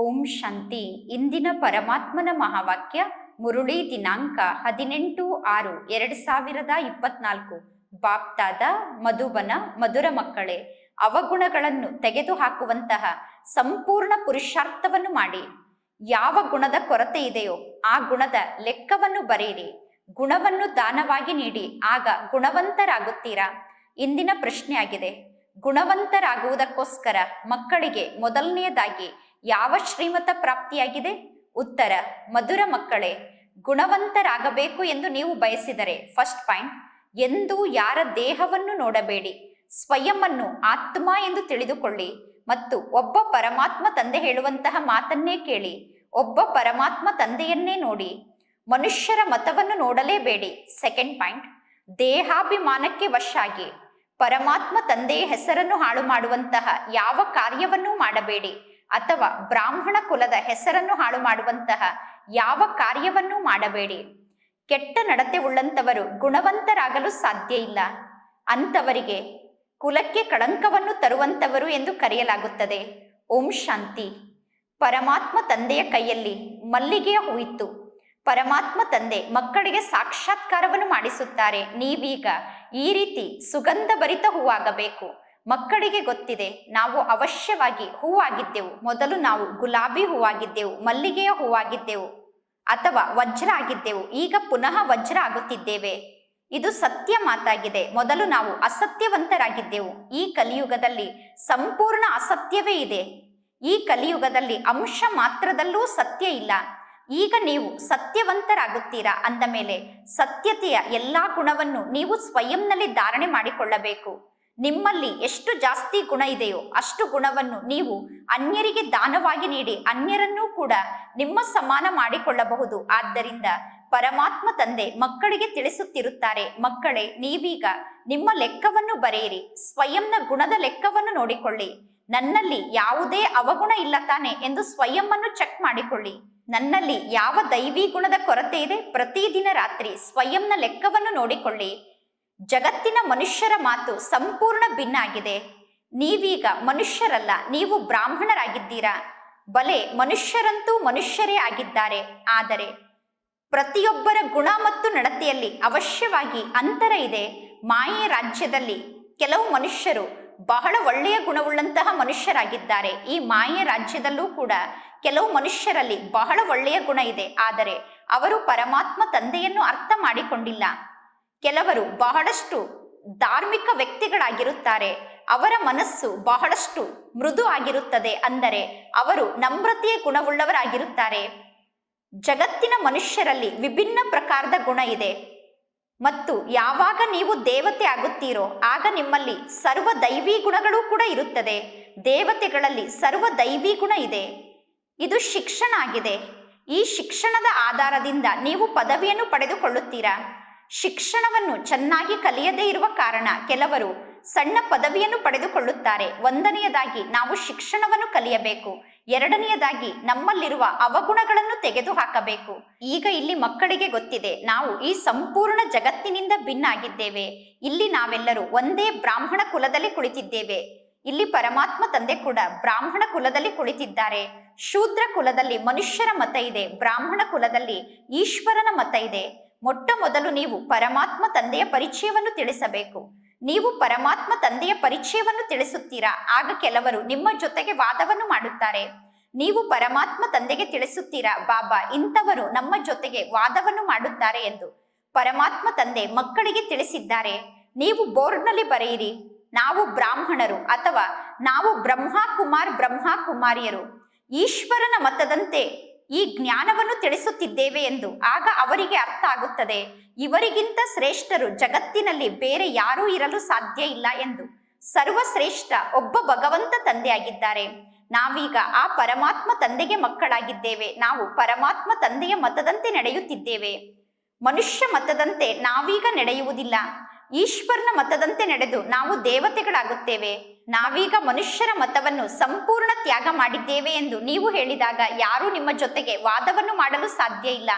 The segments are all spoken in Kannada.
ಓಂ ಶಾಂತಿ. ಇಂದಿನ ಪರಮಾತ್ಮನ ಮಹಾವಾಕ್ಯ ಮುರುಳಿ ದಿನಾಂಕ ಹದಿನೆಂಟು ಆರು ಎರಡು ಸಾವಿರದ ಇಪ್ಪತ್ನಾಲ್ಕು. ಬಾಪ್ತಾದ, ಮಧುಬನ, ಮಧುರ ಮಕ್ಕಳೇ, ಅವಗುಣಗಳನ್ನು ತೆಗೆದುಹಾಕುವಂತಹ ಸಂಪೂರ್ಣ ಪುರುಷಾರ್ಥವನ್ನು ಮಾಡಿ. ಯಾವ ಗುಣದ ಕೊರತೆ ಇದೆಯೋ ಆ ಗುಣದ ಲೆಕ್ಕವನ್ನು ಬರೆಯಿರಿ. ಗುಣವನ್ನು ದಾನವಾಗಿ ನೀಡಿ ಆಗ ಗುಣವಂತರಾಗುತ್ತೀರಾ? ಇಂದಿನ ಪ್ರಶ್ನೆಯಾಗಿದೆ. ಗುಣವಂತರಾಗುವುದಕ್ಕೋಸ್ಕರ ಮಕ್ಕಳಿಗೆ ಮೊದಲನೆಯದಾಗಿ ಯಾವ ಶ್ರೀಮತ ಪ್ರಾಪ್ತಿಯಾಗಿದೆ? ಉತ್ತರ, ಮಧುರ ಮಕ್ಕಳೇ, ಗುಣವಂತರಾಗಬೇಕು ಎಂದು ನೀವು ಬಯಸಿದರೆ. ಫಸ್ಟ್ ಪಾಯಿಂಟ್, ಎಂದು ಯಾರ ದೇಹವನ್ನು ನೋಡಬೇಡಿ. ಸ್ವಯಂವನ್ನು ಆತ್ಮ ಎಂದು ತಿಳಿದುಕೊಳ್ಳಿ. ಮತ್ತು ಒಬ್ಬ ಪರಮಾತ್ಮ ತಂದೆ ಹೇಳುವಂತಹ ಮಾತನ್ನೇ ಕೇಳಿ. ಒಬ್ಬ ಪರಮಾತ್ಮ ತಂದೆಯನ್ನೇ ನೋಡಿ. ಮನುಷ್ಯರ ಮತವನ್ನು ನೋಡಲೇಬೇಡಿ. Second point, ದೇಹಾಭಿಮಾನಕ್ಕೆ ವಶಾಗಿ. ಪರಮಾತ್ಮ ತಂದೆಯ ಹೆಸರನ್ನು ಹಾಳು ಮಾಡುವಂತಹ ಯಾವ ಕಾರ್ಯವನ್ನೂ ಮಾಡಬೇಡಿ. ಅಥವಾ ಬ್ರಾಹ್ಮಣ ಕುಲದ ಹೆಸರನ್ನು ಹಾಳು ಮಾಡುವಂತಹ ಯಾವ ಕಾರ್ಯವನ್ನೂ ಮಾಡಬೇಡಿ. ಕೆಟ್ಟ ನಡತೆ ಉಳ್ಳಂತವರು ಗುಣವಂತರಾಗಲು ಸಾಧ್ಯ ಇಲ್ಲ. ಅಂತವರಿಗೆ ಕುಲಕ್ಕೆ ಕಳಂಕವನ್ನು ತರುವಂತವರು ಎಂದು ಕರೆಯಲಾಗುತ್ತದೆ. ಓಂ ಶಾಂತಿ. ಪರಮಾತ್ಮ ತಂದೆಯ ಕೈಯಲ್ಲಿ ಮಲ್ಲಿಗೆಯ ಹೂವಿತ್ತು. ಪರಮಾತ್ಮ ತಂದೆ ಮಕ್ಕಳಿಗೆ ಸಾಕ್ಷಾತ್ಕಾರವನ್ನು ಮಾಡಿಸುತ್ತಾರೆ. ನೀವೀಗ ಈ ರೀತಿ ಸುಗಂಧ ಭರಿತ ಹೂವಾಗಬೇಕು. ಮಕ್ಕಳಿಗೆ ಗೊತ್ತಿದೆ, ನಾವು ಅವಶ್ಯವಾಗಿ ಹೂವಾಗಿದ್ದೆವು. ಮೊದಲು ನಾವು ಗುಲಾಬಿ ಹೂವಾಗಿದ್ದೆವು, ಮಲ್ಲಿಗೆಯ ಹೂವಾಗಿದ್ದೆವು ಅಥವಾ ವಜ್ರ ಆಗಿದ್ದೆವು. ಈಗ ಪುನಃ ವಜ್ರ ಆಗುತ್ತಿದ್ದೇವೆ. ಇದು ಸತ್ಯ ಮಾತಾಗಿದೆ. ಮೊದಲು ನಾವು ಅಸತ್ಯವಂತರಾಗಿದ್ದೆವು. ಈ ಕಲಿಯುಗದಲ್ಲಿ ಸಂಪೂರ್ಣ ಅಸತ್ಯವೇ ಇದೆ. ಈ ಕಲಿಯುಗದಲ್ಲಿ ಅಂಶ ಮಾತ್ರದಲ್ಲೂ ಸತ್ಯ ಇಲ್ಲ. ಈಗ ನೀವು ಸತ್ಯವಂತರಾಗುತ್ತೀರಾ ಅಂದ ಮೇಲೆ ಸತ್ಯತೆಯ ಎಲ್ಲಾ ಗುಣವನ್ನು ನೀವು ಸ್ವಯಂನಲ್ಲಿ ಧಾರಣೆ ಮಾಡಿಕೊಳ್ಳಬೇಕು. ನಿಮ್ಮಲ್ಲಿ ಎಷ್ಟು ಜಾಸ್ತಿ ಗುಣ ಇದೆಯೋ ಅಷ್ಟು ಗುಣವನ್ನು ನೀವು ಅನ್ಯರಿಗೆ ದಾನವಾಗಿ ನೀಡಿ ಅನ್ಯರನ್ನೂ ಕೂಡ ನಿಮ್ಮ ಸಮಾನ ಮಾಡಿಕೊಳ್ಳಬಹುದು. ಆದ್ದರಿಂದ ಪರಮಾತ್ಮ ತಂದೆ ಮಕ್ಕಳಿಗೆ ತಿಳಿಸುತ್ತಿರುತ್ತಾರೆ, ಮಕ್ಕಳೇ, ನೀವೀಗ ನಿಮ್ಮ ಲೆಕ್ಕವನ್ನು ಬರೆಯಿರಿ, ಸ್ವಯಂನ ಗುಣದ ಲೆಕ್ಕವನ್ನು ನೋಡಿಕೊಳ್ಳಿ. ನನ್ನಲ್ಲಿ ಯಾವುದೇ ಅವಗುಣ ಇಲ್ಲ ತಾನೆ ಎಂದು ಸ್ವಯಂವನ್ನು ಚೆಕ್ ಮಾಡಿಕೊಳ್ಳಿ. ನನ್ನಲ್ಲಿ ಯಾವ ದೈವಿ ಗುಣದ ಕೊರತೆ ಇದೆ? ಪ್ರತಿದಿನ ರಾತ್ರಿ ಸ್ವಯಂನ ಲೆಕ್ಕವನ್ನು ನೋಡಿಕೊಳ್ಳಿ. ಜಗತ್ತಿನ ಮನುಷ್ಯರ ಮಾತು ಸಂಪೂರ್ಣ ಭಿನ್ನ ಆಗಿದೆ. ನೀವೀಗ ಮನುಷ್ಯರಲ್ಲ, ನೀವು ಬ್ರಾಹ್ಮಣರಾಗಿದ್ದೀರಾ? ಬಲೆ ಮನುಷ್ಯರಂತೂ ಮನುಷ್ಯರೇ ಆಗಿದ್ದಾರೆ. ಆದರೆ ಪ್ರತಿಯೊಬ್ಬರ ಗುಣ ಮತ್ತು ನಡತೆಯಲ್ಲಿ ಅವಶ್ಯವಾಗಿ ಅಂತರ ಇದೆ. ಮಾಯೆ ರಾಜ್ಯದಲ್ಲಿ ಕೆಲವು ಮನುಷ್ಯರು ಬಹಳ ಒಳ್ಳೆಯ ಗುಣವುಳ್ಳಂತಹ ಮನುಷ್ಯರಾಗಿದ್ದಾರೆ. ಈ ಮಾಯೆ ರಾಜ್ಯದಲ್ಲೂ ಕೂಡ ಕೆಲವು ಮನುಷ್ಯರಲ್ಲಿ ಬಹಳ ಒಳ್ಳೆಯ ಗುಣ ಇದೆ. ಆದರೆ ಅವರು ಪರಮಾತ್ಮ ತಂದೆಯನ್ನು ಅರ್ಥ ಮಾಡಿಕೊಂಡಿಲ್ಲ. ಕೆಲವರು ಬಹಳಷ್ಟು ಧಾರ್ಮಿಕ ವ್ಯಕ್ತಿಗಳಾಗಿರುತ್ತಾರೆ. ಅವರ ಮನಸ್ಸು ಬಹಳಷ್ಟು ಮೃದು ಆಗಿರುತ್ತದೆ ಅಂದರೆ ಅವರು ನಮ್ರತೆಯ ಗುಣವುಳ್ಳವರಾಗಿರುತ್ತಾರೆ. ಜಗತ್ತಿನ ಮನುಷ್ಯರಲ್ಲಿ ವಿಭಿನ್ನ ಪ್ರಕಾರದ ಗುಣ ಇದೆ. ಮತ್ತು ಯಾವಾಗ ನೀವು ದೇವತೆ ಆಗುತ್ತೀರೋ, ಆಗ ನಿಮ್ಮಲ್ಲಿ ಸರ್ವ ದೈವಿ ಗುಣಗಳು ಕೂಡ ಇರುತ್ತದೆ. ದೇವತೆಗಳಲ್ಲಿ ಸರ್ವ ದೈವಿ ಗುಣ ಇದೆ. ಇದು ಶಿಕ್ಷಣ ಆಗಿದೆ. ಈ ಶಿಕ್ಷಣದ ಆಧಾರದಿಂದ ನೀವು ಪದವಿಯನ್ನು ಪಡೆದುಕೊಳ್ಳುತ್ತೀರಾ? ಶಿಕ್ಷಣವನ್ನು ಚೆನ್ನಾಗಿ ಕಲಿಯದೇ ಇರುವ ಕಾರಣ ಕೆಲವರು ಸಣ್ಣ ಪದವಿಯನ್ನು ಪಡೆದುಕೊಳ್ಳುತ್ತಾರೆ. ಒಂದನೆಯದಾಗಿ ನಾವು ಶಿಕ್ಷಣವನ್ನು ಕಲಿಯಬೇಕು. ಎರಡನೆಯದಾಗಿ ನಮ್ಮಲ್ಲಿರುವ ಅವಗುಣಗಳನ್ನು ತೆಗೆದುಹಾಕಬೇಕು. ಈಗ ಇಲ್ಲಿ ಮಕ್ಕಳಿಗೆ ಗೊತ್ತಿದೆ, ನಾವು ಈ ಸಂಪೂರ್ಣ ಜಗತ್ತಿನಿಂದ ಭಿನ್ನ ಆಗಿದ್ದೇವೆ ಇಲ್ಲಿ ನಾವೆಲ್ಲರೂ ಒಂದೇ ಬ್ರಾಹ್ಮಣ ಕುಲದಲ್ಲಿ ಕುಳಿತಿದ್ದೇವೆ. ಇಲ್ಲಿ ಪರಮಾತ್ಮ ತಂದೆ ಕೂಡ ಬ್ರಾಹ್ಮಣ ಕುಲದಲ್ಲಿ ಕುಳಿತಿದ್ದಾರೆ. ಶೂದ್ರ ಕುಲದಲ್ಲಿ ಮನುಷ್ಯರ ಮತ ಇದೆ, ಬ್ರಾಹ್ಮಣ ಕುಲದಲ್ಲಿ ಈಶ್ವರನ ಮತ ಇದೆ. ಮೊಟ್ಟ ಮೊದಲು ನೀವು ಪರಮಾತ್ಮ ತಂದೆಯ ಪರಿಚಯವನ್ನು ತಿಳಿಸಬೇಕು. ನೀವು ಪರಮಾತ್ಮ ತಂದೆಯ ಪರಿಚಯವನ್ನು ತಿಳಿಸುತ್ತೀರಾ? ಆಗ ಕೆಲವರು ನಿಮ್ಮ ಜೊತೆಗೆ ವಾದವನ್ನು ಮಾಡುತ್ತಾರೆ. ನೀವು ಪರಮಾತ್ಮ ತಂದೆಗೆ ತಿಳಿಸುತ್ತೀರಾ? ಬಾಬಾ, ಇಂಥವರು ನಮ್ಮ ಜೊತೆಗೆ ವಾದವನ್ನು ಮಾಡುತ್ತಾರೆ ಎಂದು. ಪರಮಾತ್ಮ ತಂದೆ ಮಕ್ಕಳಿಗೆ ತಿಳಿಸಿದ್ದಾರೆ. ನೀವು ಬೋರ್ಡ್ನಲ್ಲಿ ಬರೆಯಿರಿ. ನಾವು ಬ್ರಾಹ್ಮಣರು ಅಥವಾ ನಾವು ಬ್ರಹ್ಮಕುಮಾರ್ ಬ್ರಹ್ಮಕುಮಾರಿಯರು. ಬ್ರಹ್ಮ ಕುಮಾರಿಯರು ಈಶ್ವರನ ಮತದಂತೆ ಈ ಜ್ಞಾನವನ್ನು ತಿಳಿಸುತ್ತಿದ್ದೇವೆ ಎಂದು ಆಗ ಅವರಿಗೆ ಅರ್ಥ ಆಗುತ್ತದೆ. ಇವರಿಗಿಂತ ಶ್ರೇಷ್ಠರು ಜಗತ್ತಿನಲ್ಲಿ ಬೇರೆ ಯಾರೂ ಇರಲು ಸಾಧ್ಯ ಇಲ್ಲ ಎಂದು ಸರ್ವಶ್ರೇಷ್ಠ ಒಬ್ಬ ಭಗವಂತ ತಂದೆಯಾಗಿದ್ದಾರೆ. ನಾವೀಗ ಆ ಪರಮಾತ್ಮ ತಂದೆಗೆ ಮಕ್ಕಳಾಗಿದ್ದೇವೆ. ನಾವು ಪರಮಾತ್ಮ ತಂದೆಯ ಮತದಂತೆ ನಡೆಯುತ್ತಿದ್ದೇವೆ. ಮನುಷ್ಯ ಮತದಂತೆ ನಾವೀಗ ನಡೆಯುವುದಿಲ್ಲ. ಈಶ್ವರನ ಮತದಂತೆ ನಡೆದು ನಾವು ದೇವತೆಗಳಾಗುತ್ತೇವೆ. ನಾವೀಗ ಮನುಷ್ಯರ ಮತವನ್ನು ಸಂಪೂರ್ಣ ತ್ಯಾಗ ಮಾಡಿದ್ದೇವೆ ಎಂದು ನೀವು ಹೇಳಿದಾಗ ಯಾರೂ ನಿಮ್ಮ ಜೊತೆಗೆ ವಾದವನ್ನು ಮಾಡಲು ಸಾಧ್ಯ ಇಲ್ಲ.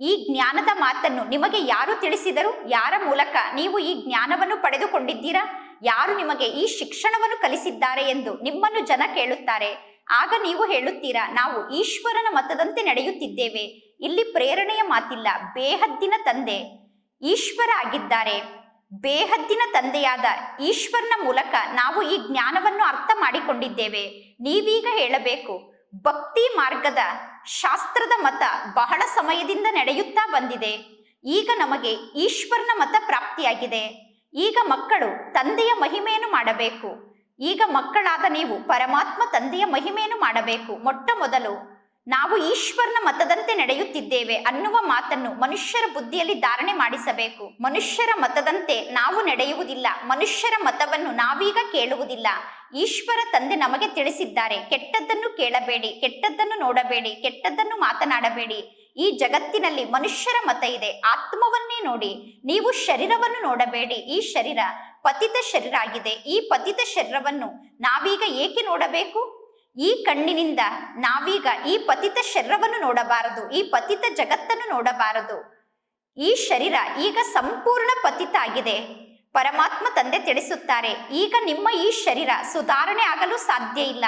ಈ ಜ್ಞಾನದ ಮಾತನ್ನು ನಿಮಗೆ ಯಾರು ತಿಳಿಸಿದರು? ಯಾರ ಮೂಲಕ ನೀವು ಈ ಜ್ಞಾನವನ್ನು ಪಡೆದುಕೊಂಡಿದ್ದೀರಾ? ಯಾರು ನಿಮಗೆ ಈ ಶಿಕ್ಷಣವನ್ನು ಕಲಿಸಿದ್ದಾರೆ ಎಂದು ನಿಮ್ಮನ್ನು ಜನ ಕೇಳುತ್ತಾರೆ. ಆಗ ನೀವು ಹೇಳುತ್ತೀರಾ, ನಾವು ಈಶ್ವರನ ಮತದಂತೆ ನಡೆಯುತ್ತಿದ್ದೇವೆ. ಇಲ್ಲಿ ಪ್ರೇರಣೆಯ ಮಾತಿಲ್ಲ, ಬೇಹದ್ದಿನ ತಂದೆ. ಈಶ್ವರ ಆಗಿದ್ದಾರೆ. ಬೇಹದ್ದಿನ ತಂದೆಯಾದ ಈಶ್ವರನ ಮೂಲಕ ನಾವು ಈ ಜ್ಞಾನವನ್ನು ಅರ್ಥ ಮಾಡಿಕೊಂಡಿದ್ದೇವೆ. ನೀವೀಗ ಹೇಳಬೇಕು, ಭಕ್ತಿ ಮಾರ್ಗದ ಶಾಸ್ತ್ರದ ಮತ ಬಹಳ ಸಮಯದಿಂದ ನಡೆಯುತ್ತಾ ಬಂದಿದೆ. ಈಗ ನಮಗೆ ಈಶ್ವರನ ಮತ ಪ್ರಾಪ್ತಿಯಾಗಿದೆ. ಈಗ ಮಕ್ಕಳು ತಂದೆಯ ಮಹಿಮೆಯನ್ನು ಮಾಡಬೇಕು. ಈಗ ಮಕ್ಕಳಾದ ನೀವು ಪರಮಾತ್ಮ ತಂದೆಯ ಮಹಿಮೆಯನ್ನು ಮಾಡಬೇಕು. ಮೊಟ್ಟ ಮೊದಲು ನಾವು ಈಶ್ವರನ ಮತದಂತೆ ನಡೆಯುತ್ತಿದ್ದೇವೆ ಅನ್ನುವ ಮಾತನ್ನು ಮನುಷ್ಯರ ಬುದ್ಧಿಯಲ್ಲಿ ಧಾರಣೆ ಮಾಡಿಸಬೇಕು. ಮನುಷ್ಯರ ಮತದಂತೆ ನಾವು ನಡೆಯುವುದಿಲ್ಲ. ಮನುಷ್ಯರ ಮತವನ್ನು ನಾವೀಗ ಕೇಳುವುದಿಲ್ಲ. ಈಶ್ವರ ತಂದೆ ನಮಗೆ ತಿಳಿಸಿದ್ದಾರೆ, ಕೆಟ್ಟದ್ದನ್ನು ಕೇಳಬೇಡಿ, ಕೆಟ್ಟದ್ದನ್ನು ನೋಡಬೇಡಿ, ಕೆಟ್ಟದ್ದನ್ನು ಮಾತನಾಡಬೇಡಿ. ಈ ಜಗತ್ತಿನಲ್ಲಿ ಮನುಷ್ಯರ ಮತ ಇದೆ. ಆತ್ಮವನ್ನೇ ನೋಡಿ. ನೀವು ಶರೀರವನ್ನು ನೋಡಬೇಡಿ. ಈ ಶರೀರ ಪತಿತ ಶರೀರ ಆಗಿದೆ. ಈ ಪತಿತ ಶರೀರವನ್ನು ನಾವೀಗ ಏಕೆ ನೋಡಬೇಕು? ಈ ಕಣ್ಣಿನಿಂದ ನಾವೀಗ ಈ ಪತಿತ ಶರೀರವನ್ನು ನೋಡಬಾರದು, ಈ ಪತಿತ ಜಗತ್ತನ್ನು ನೋಡಬಾರದು. ಈ ಶರೀರ ಈಗ ಸಂಪೂರ್ಣ ಪತಿತ ಆಗಿದೆ. ಪರಮಾತ್ಮ ತಂದೆ ತಿಳಿಸುತ್ತಾರೆ, ಈಗ ನಿಮ್ಮ ಈ ಶರೀರ ಸುಧಾರಣೆ ಆಗಲು ಸಾಧ್ಯ ಇಲ್ಲ.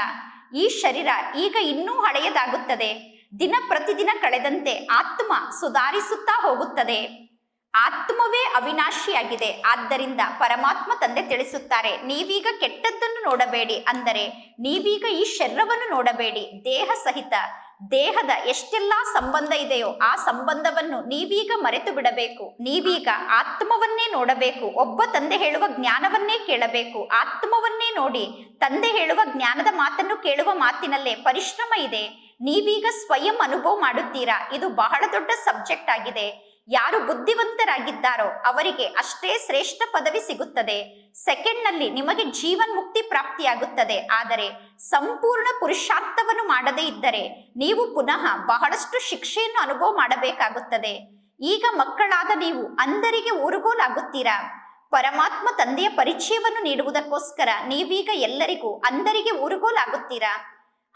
ಈ ಶರೀರ ಈಗ ಇನ್ನೂ ಹಳೆಯದಾಗುತ್ತದೆ. ದಿನ ಪ್ರತಿದಿನ ಕಳೆದಂತೆ ಆತ್ಮ ಸುಧಾರಿಸುತ್ತಾ ಹೋಗುತ್ತದೆ. ಆತ್ಮವೇ ಅವಿನಾಶಿಯಾಗಿದೆ. ಆದ್ದರಿಂದ ಪರಮಾತ್ಮ ತಂದೆ ತಿಳಿಸುತ್ತಾರೆ, ನೀವೀಗ ಕೆಟ್ಟದ್ದನ್ನು ನೋಡಬೇಡಿ ಅಂದರೆ ನೀವೀಗ ಈ ಶರೀರವನ್ನು ನೋಡಬೇಡಿ. ದೇಹ ಸಹಿತ, ದೇಹದ ಎಷ್ಟೆಲ್ಲಾ ಸಂಬಂಧ ಇದೆಯೋ ಆ ಸಂಬಂಧವನ್ನು ನೀವೀಗ ಮರೆತು ಬಿಡಬೇಕು. ನೀವೀಗ ಆತ್ಮವನ್ನೇ ನೋಡಬೇಕು. ಒಬ್ಬ ತಂದೆ ಹೇಳುವ ಜ್ಞಾನವನ್ನೇ ಕೇಳಬೇಕು. ಆತ್ಮವನ್ನೇ ನೋಡಿ ತಂದೆ ಹೇಳುವ ಜ್ಞಾನದ ಮಾತನ್ನು ಕೇಳುವ ಮಾತಿನಲ್ಲೇ ಪರಿಶ್ರಮ ಇದೆ. ನೀವೀಗ ಸ್ವಯಂ ಅನುಭವ ಮಾಡುತ್ತೀರಾ? ಇದು ಬಹಳ ದೊಡ್ಡ ಸಬ್ಜೆಕ್ಟ್ ಆಗಿದೆ. ಯಾರು ಬುದ್ಧಿವಂತರಾಗಿದ್ದಾರೋ ಅವರಿಗೆ ಅಷ್ಟೇ ಶ್ರೇಷ್ಠ ಪದವಿ ಸಿಗುತ್ತದೆ. ಸೆಕೆಂಡ್ನಲ್ಲಿ ನಿಮಗೆ ಜೀವನ್ ಮುಕ್ತಿ ಪ್ರಾಪ್ತಿಯಾಗುತ್ತದೆ. ಆದರೆ ಸಂಪೂರ್ಣ ಪುರುಷಾರ್ಥವನ್ನು ಮಾಡದೇ ಇದ್ದರೆ ನೀವು ಪುನಃ ಬಹಳಷ್ಟು ಶಿಕ್ಷೆಯನ್ನು ಅನುಭವ ಮಾಡಬೇಕಾಗುತ್ತದೆ. ಈಗ ಮಕ್ಕಳಾದ ನೀವು ಅಂದರಿಗೆ ಊರುಗೋಲಾಗುತ್ತೀರಾ? ಪರಮಾತ್ಮ ತಂದೆಯ ಪರಿಚಯವನ್ನು ನೀಡುವುದಕ್ಕೋಸ್ಕರ ನೀವೀಗ ಎಲ್ಲರಿಗೂ ಅಂದರಿಗೆ ಊರುಗೋಲಾಗುತ್ತೀರಾ?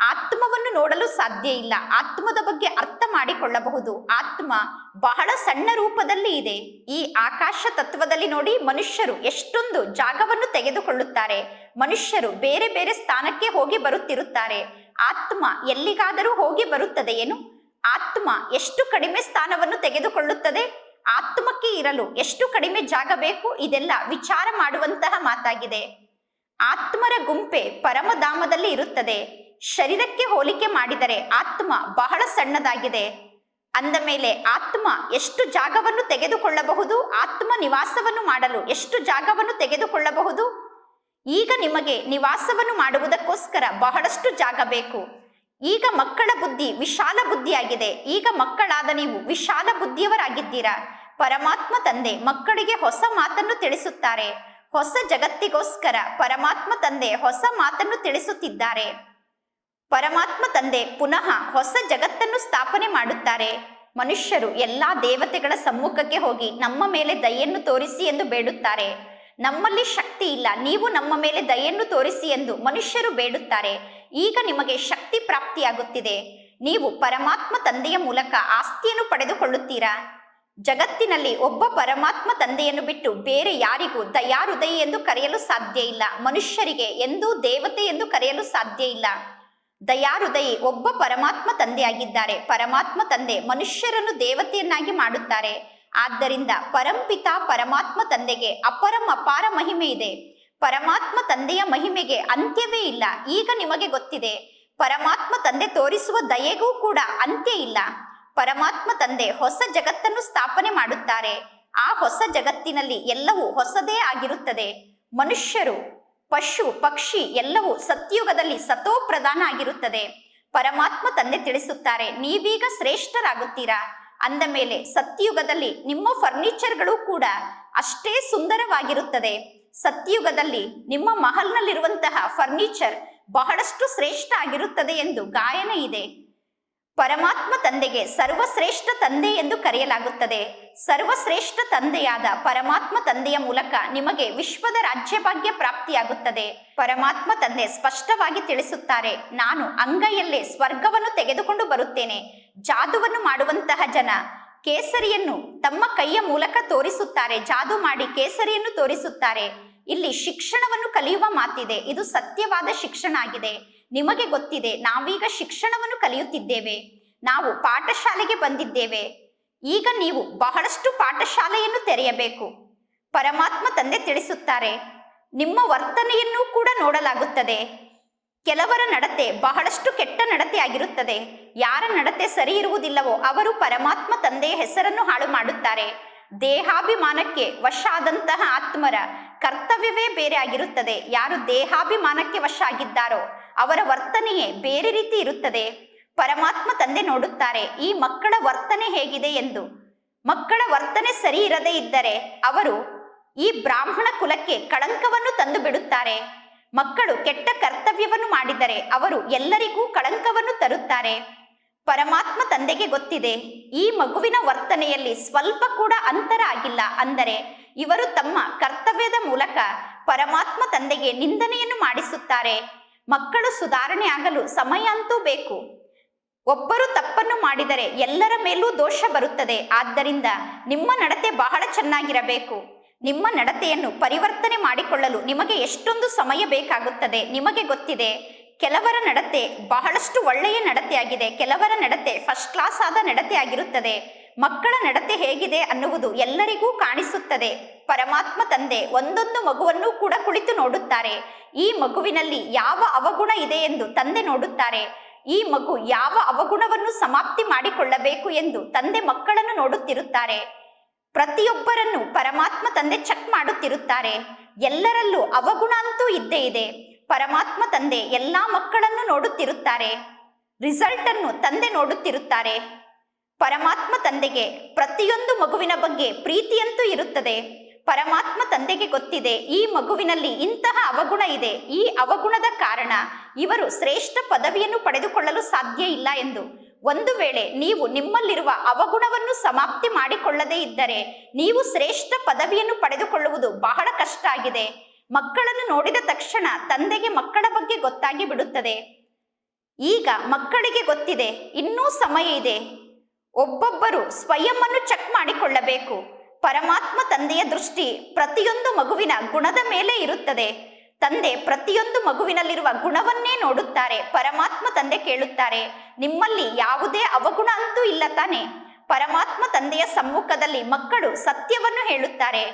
ಆತ್ಮವನ್ನು ನೋಡಲು ಸಾಧ್ಯ ಇಲ್ಲ. ಆತ್ಮದ ಬಗ್ಗೆ ಅರ್ಥ ಮಾಡಿಕೊಳ್ಳಬಹುದು. ಆತ್ಮ ಬಹಳ ಸಣ್ಣ ರೂಪದಲ್ಲಿ ಇದೆ. ಈ ಆಕಾಶ ತತ್ವದಲ್ಲಿ ನೋಡಿ ಮನುಷ್ಯರು ಎಷ್ಟೊಂದು ಜಾಗವನ್ನು ತೆಗೆದುಕೊಳ್ಳುತ್ತಾರೆ. ಮನುಷ್ಯರು ಬೇರೆ ಬೇರೆ ಸ್ಥಾನಕ್ಕೆ ಹೋಗಿ ಬರುತ್ತಿರುತ್ತಾರೆ. ಆತ್ಮ ಎಲ್ಲಿಗಾದರೂ ಹೋಗಿ ಬರುತ್ತದೆ ಏನು? ಆತ್ಮ ಎಷ್ಟು ಕಡಿಮೆ ಸ್ಥಾನವನ್ನು ತೆಗೆದುಕೊಳ್ಳುತ್ತದೆ? ಆತ್ಮಕ್ಕೆ ಇರಲು ಎಷ್ಟು ಕಡಿಮೆ ಜಾಗ ಬೇಕು? ಇದೆಲ್ಲ ವಿಚಾರ ಮಾಡುವಂತಹ ಮಾತಾಗಿದೆ. ಆತ್ಮರ ಗುಂಪೆ ಪರಮಧಾಮದಲ್ಲಿ ಇರುತ್ತದೆ. ಶರೀರಕ್ಕೆ ಹೋಲಿಕೆ ಮಾಡಿದರೆ ಆತ್ಮ ಬಹಳ ಸಣ್ಣದಾಗಿದೆ. ಅಂದ ಮೇಲೆ ಆತ್ಮ ಎಷ್ಟು ಜಾಗವನ್ನು ತೆಗೆದುಕೊಳ್ಳಬಹುದು? ಆತ್ಮ ನಿವಾಸವನ್ನು ಮಾಡಲು ಎಷ್ಟು ಜಾಗವನ್ನು ತೆಗೆದುಕೊಳ್ಳಬಹುದು? ಈಗ ನಿಮಗೆ ನಿವಾಸವನ್ನು ಮಾಡುವುದಕ್ಕೋಸ್ಕರ ಬಹಳಷ್ಟು ಜಾಗ ಬೇಕು. ಈಗ ಮಕ್ಕಳ ಬುದ್ಧಿ ವಿಶಾಲ ಬುದ್ಧಿಯಾಗಿದೆ. ಈಗ ಮಕ್ಕಳಾದ ನೀವು ವಿಶಾಲ ಬುದ್ಧಿಯವರಾಗಿದ್ದೀರಾ. ಪರಮಾತ್ಮ ತಂದೆ ಮಕ್ಕಳಿಗೆ ಹೊಸ ಮಾತನ್ನು ತಿಳಿಸುತ್ತಾರೆ. ಹೊಸ ಜಗತ್ತಿಗೋಸ್ಕರ ಪರಮಾತ್ಮ ತಂದೆ ಹೊಸ ಮಾತನ್ನು ತಿಳಿಸುತ್ತಿದ್ದಾರೆ. ಪರಮಾತ್ಮ ತಂದೆ ಪುನಃ ಹೊಸ ಜಗತ್ತನ್ನು ಸ್ಥಾಪನೆ ಮಾಡುತ್ತಾರೆ. ಮನುಷ್ಯರು ಎಲ್ಲಾ ದೇವತೆಗಳ ಸಮ್ಮುಖಕ್ಕೆ ಹೋಗಿ ನಮ್ಮ ಮೇಲೆ ದಯೆಯನ್ನು ತೋರಿಸಿ ಎಂದು ಬೇಡುತ್ತಾರೆ. ನಮ್ಮಲ್ಲಿ ಶಕ್ತಿ ಇಲ್ಲ, ನೀವು ನಮ್ಮ ಮೇಲೆ ದಯೆಯನ್ನು ತೋರಿಸಿ ಎಂದು ಮನುಷ್ಯರು ಬೇಡುತ್ತಾರೆ. ಈಗ ನಿಮಗೆ ಶಕ್ತಿ ಪ್ರಾಪ್ತಿಯಾಗುತ್ತಿದೆ. ನೀವು ಪರಮಾತ್ಮ ತಂದೆಯ ಮೂಲಕ ಆಸ್ತಿಯನ್ನು ಪಡೆದುಕೊಳ್ಳುತ್ತೀರಾ? ಜಗತ್ತಿನಲ್ಲಿ ಒಬ್ಬ ಪರಮಾತ್ಮ ತಂದೆಯನ್ನು ಬಿಟ್ಟು ಬೇರೆ ಯಾರಿಗೂ ದಯಾಹೃದಯಿ ಎಂದು ಕರೆಯಲು ಸಾಧ್ಯ ಇಲ್ಲ. ಮನುಷ್ಯರಿಗೆ ಎಂದೂ ದೇವತೆ ಎಂದು ಕರೆಯಲು ಸಾಧ್ಯ ಇಲ್ಲ. ದಯಾಹೃದಯಿ ಒಬ್ಬ ಪರಮಾತ್ಮ ತಂದೆಯಾಗಿದ್ದಾರೆ. ಪರಮಾತ್ಮ ತಂದೆ ಮನುಷ್ಯರನ್ನು ದೇವತೆಯನ್ನಾಗಿ ಮಾಡುತ್ತಾರೆ. ಆದ್ದರಿಂದ ಪರಂಪಿತ ಪರಮಾತ್ಮ ತಂದೆಗೆ ಅಪರಂ ಅಪಾರ ಮಹಿಮೆ ಇದೆ. ಪರಮಾತ್ಮ ತಂದೆಯ ಮಹಿಮೆಗೆ ಅಂತ್ಯವೇ ಇಲ್ಲ. ಈಗ ನಿಮಗೆ ಗೊತ್ತಿದೆ. ಪರಮಾತ್ಮ ತಂದೆ ತೋರಿಸುವ ದಯೆಗೂ ಕೂಡ ಅಂತ್ಯ ಇಲ್ಲ. ಪರಮಾತ್ಮ ತಂದೆ ಹೊಸ ಜಗತ್ತನ್ನು ಸ್ಥಾಪನೆ ಮಾಡುತ್ತಾರೆ. ಆ ಹೊಸ ಜಗತ್ತಿನಲ್ಲಿ ಎಲ್ಲವೂ ಹೊಸದೇ ಆಗಿರುತ್ತದೆ. ಮನುಷ್ಯರು ಪಶು, ಪಕ್ಷಿ ಎಲ್ಲವೂ ಸತ್ಯುಗದಲ್ಲಿ ಸತೋ ಪ್ರಧಾನ ಆಗಿರುತ್ತದೆ. ಪರಮಾತ್ಮ ತಂದೆ ತಿಳಿಸುತ್ತಾರೆ, ನೀವೀಗ ಶ್ರೇಷ್ಠರಾಗುತ್ತೀರಾ? ಅಂದ ಮೇಲೆ ಸತ್ಯುಗದಲ್ಲಿ ನಿಮ್ಮ ಫರ್ನಿಚರ್ಗಳು ಕೂಡ ಅಷ್ಟೇ ಸುಂದರವಾಗಿರುತ್ತದೆ. ಸತ್ಯುಗದಲ್ಲಿ ನಿಮ್ಮ ಮಹಲ್ನಲ್ಲಿರುವಂತಹ ಫರ್ನಿಚರ್ ಬಹಳಷ್ಟು ಶ್ರೇಷ್ಠ ಆಗಿರುತ್ತದೆ ಎಂದು ಗಾಯನ ಇದೆ. ಪರಮಾತ್ಮ ತಂದೆಗೆ ಸರ್ವಶ್ರೇಷ್ಠ ತಂದೆ ಎಂದು ಕರೆಯಲಾಗುತ್ತದೆ. ಸರ್ವಶ್ರೇಷ್ಠ ತಂದೆಯಾದ ಪರಮಾತ್ಮ ತಂದೆಯ ಮೂಲಕ ನಿಮಗೆ ವಿಶ್ವದ ರಾಜ್ಯಭಾಗ್ಯ ಪ್ರಾಪ್ತಿಯಾಗುತ್ತದೆ. ಪರಮಾತ್ಮ ತಂದೆ ಸ್ಪಷ್ಟವಾಗಿ ತಿಳಿಸುತ್ತಾರೆ, ನಾನು ಅಂಗೈಯಲ್ಲೇ ಸ್ವರ್ಗವನ್ನು ತೆಗೆದುಕೊಂಡು ಬರುತ್ತೇನೆ. ಜಾದುವನ್ನು ಮಾಡುವಂತಹ ಜನ ಕೇಸರಿಯನ್ನು ತಮ್ಮ ಕೈಯ ಮೂಲಕ ತೋರಿಸುತ್ತಾರೆ, ಜಾದು ಮಾಡಿ ಕೇಸರಿಯನ್ನು ತೋರಿಸುತ್ತಾರೆ. ಇಲ್ಲಿ ಶಿಕ್ಷಣವನ್ನು ಕಲಿಯುವ ಮಾತಿದೆ, ಇದು ಸತ್ಯವಾದ ಶಿಕ್ಷಣ ಆಗಿದೆ. ನಿಮಗೆ ಗೊತ್ತಿದೆ, ನಾವೀಗ ಶಿಕ್ಷಣವನ್ನು ಕಲಿಯುತ್ತಿದ್ದೇವೆ. ನಾವು ಪಾಠಶಾಲೆಗೆ ಬಂದಿದ್ದೇವೆ. ಈಗ ನೀವು ಬಹಳಷ್ಟು ಪಾಠಶಾಲೆಯನ್ನು ತೆರೆಯಬೇಕು. ಪರಮಾತ್ಮ ತಂದೆ ತಿಳಿಸುತ್ತಾರೆ, ನಿಮ್ಮ ವರ್ತನೆಯನ್ನು ಕೂಡ ನೋಡಲಾಗುತ್ತದೆ. ಕೆಲವರ ನಡತೆ ಬಹಳಷ್ಟು ಕೆಟ್ಟ ನಡತೆ ಆಗಿರುತ್ತದೆ. ಯಾರ ನಡತೆ ಸರಿ ಇರುವುದಿಲ್ಲವೋ ಅವರು ಪರಮಾತ್ಮ ತಂದೆಯ ಹೆಸರನ್ನು ಹಾಳು ಮಾಡುತ್ತಾರೆ. ದೇಹಾಭಿಮಾನಕ್ಕೆ ವಶ ಆದಂತಹ ಆತ್ಮರ ಕರ್ತವ್ಯವೇ ಬೇರೆ ಆಗಿರುತ್ತದೆ. ಯಾರು ದೇಹಾಭಿಮಾನಕ್ಕೆ ವಶ ಆಗಿದ್ದಾರೋ ಅವರ ವರ್ತನೆಯೇ ಬೇರೆ ರೀತಿ ಇರುತ್ತದೆ. ಪರಮಾತ್ಮ ತಂದೆ ನೋಡುತ್ತಾರೆ, ಈ ಮಕ್ಕಳ ವರ್ತನೆ ಹೇಗಿದೆ ಎಂದು. ಮಕ್ಕಳ ವರ್ತನೆ ಸರಿ ಇರದೇ ಇದ್ದರೆ ಅವರು ಈ ಬ್ರಾಹ್ಮಣ ಕುಲಕ್ಕೆ ಕಳಂಕವನ್ನು ತಂದು ಬಿಡುತ್ತಾರೆ. ಮಕ್ಕಳು ಕೆಟ್ಟ ಕರ್ತವ್ಯವನ್ನು ಮಾಡಿದರೆ ಅವರು ಎಲ್ಲರಿಗೂ ಕಳಂಕವನ್ನು ತರುತ್ತಾರೆ. ಪರಮಾತ್ಮ ತಂದೆಗೆ ಗೊತ್ತಿದೆ, ಈ ಮಗುವಿನ ವರ್ತನೆಯಲ್ಲಿ ಸ್ವಲ್ಪ ಕೂಡ ಅಂತರ ಆಗಿಲ್ಲ ಅಂದರೆ ಇವರು ತಮ್ಮ ಕರ್ತವ್ಯದ ಮೂಲಕ ಪರಮಾತ್ಮ ತಂದೆಗೆ ನಿಂದನೆಯನ್ನು ಮಾಡಿಸುತ್ತಾರೆ. ಮಕ್ಕಳು ಸುಧಾರಣೆ ಆಗಲು ಸಮಯ ಅಂತೂ ಬೇಕು. ಒಬ್ಬರು ತಪ್ಪನ್ನು ಮಾಡಿದರೆ ಎಲ್ಲರ ಮೇಲೂ ದೋಷ ಬರುತ್ತದೆ. ಆದ್ದರಿಂದ ನಿಮ್ಮ ನಡತೆ ಬಹಳ ಚೆನ್ನಾಗಿರಬೇಕು. ನಿಮ್ಮ ನಡತೆಯನ್ನು ಪರಿವರ್ತನೆ ಮಾಡಿಕೊಳ್ಳಲು ನಿಮಗೆ ಎಷ್ಟೊಂದು ಸಮಯ ಬೇಕಾಗುತ್ತದೆ ನಿಮಗೆ ಗೊತ್ತಿದೆ. ಕೆಲವರ ನಡತೆ ಬಹಳಷ್ಟು ಒಳ್ಳೆಯ ನಡತೆಯಾಗಿದೆ. ಕೆಲವರ ನಡತೆ ಫಸ್ಟ್ ಕ್ಲಾಸ್ ಆದ ನಡತೆ ಆಗಿರುತ್ತದೆ. ಮಕ್ಕಳ ನಡತೆ ಹೇಗಿದೆ ಅನ್ನುವುದು ಎಲ್ಲರಿಗೂ ಕಾಣಿಸುತ್ತದೆ. ಪರಮಾತ್ಮ ತಂದೆ ಒಂದೊಂದು ಮಗುವನ್ನು ಕೂಡ ಕುಳಿತು ನೋಡುತ್ತಾರೆ. ಈ ಮಗುವಿನಲ್ಲಿ ಯಾವ ಅವಗುಣ ಇದೆ ಎಂದು ತಂದೆ ನೋಡುತ್ತಾರೆ. ಈ ಮಗು ಯಾವ ಅವಗುಣವನ್ನು ಸಮಾಪ್ತಿ ಮಾಡಿಕೊಳ್ಳಬೇಕು ಎಂದು ತಂದೆ ಮಕ್ಕಳನ್ನು ನೋಡುತ್ತಿರುತ್ತಾರೆ. ಪ್ರತಿಯೊಬ್ಬರನ್ನು ಪರಮಾತ್ಮ ತಂದೆ ಚೆಕ್ ಮಾಡುತ್ತಿರುತ್ತಾರೆ. ಎಲ್ಲರಲ್ಲೂ ಅವಗುಣ ಅಂತೂ ಇದ್ದೇ ಇದೆ. ಪರಮಾತ್ಮ ತಂದೆ ಎಲ್ಲಾ ಮಕ್ಕಳನ್ನು ನೋಡುತ್ತಿರುತ್ತಾರೆ. ರಿಸಲ್ಟ್ ಅನ್ನು ತಂದೆ ನೋಡುತ್ತಿರುತ್ತಾರೆ. ಪರಮಾತ್ಮ ತಂದೆಗೆ ಪ್ರತಿಯೊಂದು ಮಗುವಿನ ಬಗ್ಗೆ ಪ್ರೀತಿಯಂತೂ ಇರುತ್ತದೆ. ಪರಮಾತ್ಮ ತಂದೆಗೆ ಗೊತ್ತಿದೆ, ಈ ಮಗುವಿನಲ್ಲಿ ಇಂತಹ ಅವಗುಣ ಇದೆ. ಈ ಅವಗುಣದ ಕಾರಣ ಇವರು ಶ್ರೇಷ್ಠ ಪದವಿಯನ್ನು ಪಡೆದುಕೊಳ್ಳಲು ಸಾಧ್ಯ ಇಲ್ಲ ಎಂದು. ಒಂದು ವೇಳೆ ನೀವು ನಿಮ್ಮಲ್ಲಿರುವ ಅವಗುಣವನ್ನು ಸಮಾಪ್ತಿ ಮಾಡಿಕೊಳ್ಳದೇ ಇದ್ದರೆ ನೀವು ಶ್ರೇಷ್ಠ ಪದವಿಯನ್ನು ಪಡೆದುಕೊಳ್ಳುವುದು ಬಹಳ ಕಷ್ಟ ಆಗಿದೆ. ಮಕ್ಕಳನ್ನು ನೋಡಿದ ತಕ್ಷಣ ತಂದೆಗೆ ಮಕ್ಕಳ ಬಗ್ಗೆ ಗೊತ್ತಾಗಿ ಬಿಡುತ್ತದೆ. ಈಗ ಮಕ್ಕಳಿಗೆ ಗೊತ್ತಿದೆ, ಇನ್ನೂ ಸಮಯ ಇದೆ. ಒಬ್ಬೊಬ್ಬರು ಸ್ವಯಂವನ್ನು ಚೆಕ್ ಮಾಡಿಕೊಳ್ಳಬೇಕು. ಪರಮಾತ್ಮ ತಂದೆಯ ದೃಷ್ಟಿ ಪ್ರತಿಯೊಂದು ಮಗುವಿನ ಗುಣದ ಮೇಲೆ ಇರುತ್ತದೆ. ತಂದೆ ಪ್ರತಿಯೊಂದು ಮಗುವಿನಲ್ಲಿರುವ ಗುಣವನ್ನೇ ನೋಡುತ್ತಾರೆ, ಪರಮಾತ್ಮ ತಂದೆ ಕೇಳುತ್ತಾರೆ. ನಿಮ್ಮಲ್ಲಿ ಯಾವುದೇ ಅವಗುಣ ಅಂತೂ ಇಲ್ಲ ತಾನೆ. ಪರಮಾತ್ಮ ತಂದೆಯ ಸಮ್ಮುಖದಲ್ಲಿ ಮಕ್ಕಳು ಸತ್ಯವನ್ನು ಹೇಳುತ್ತಾರೆ.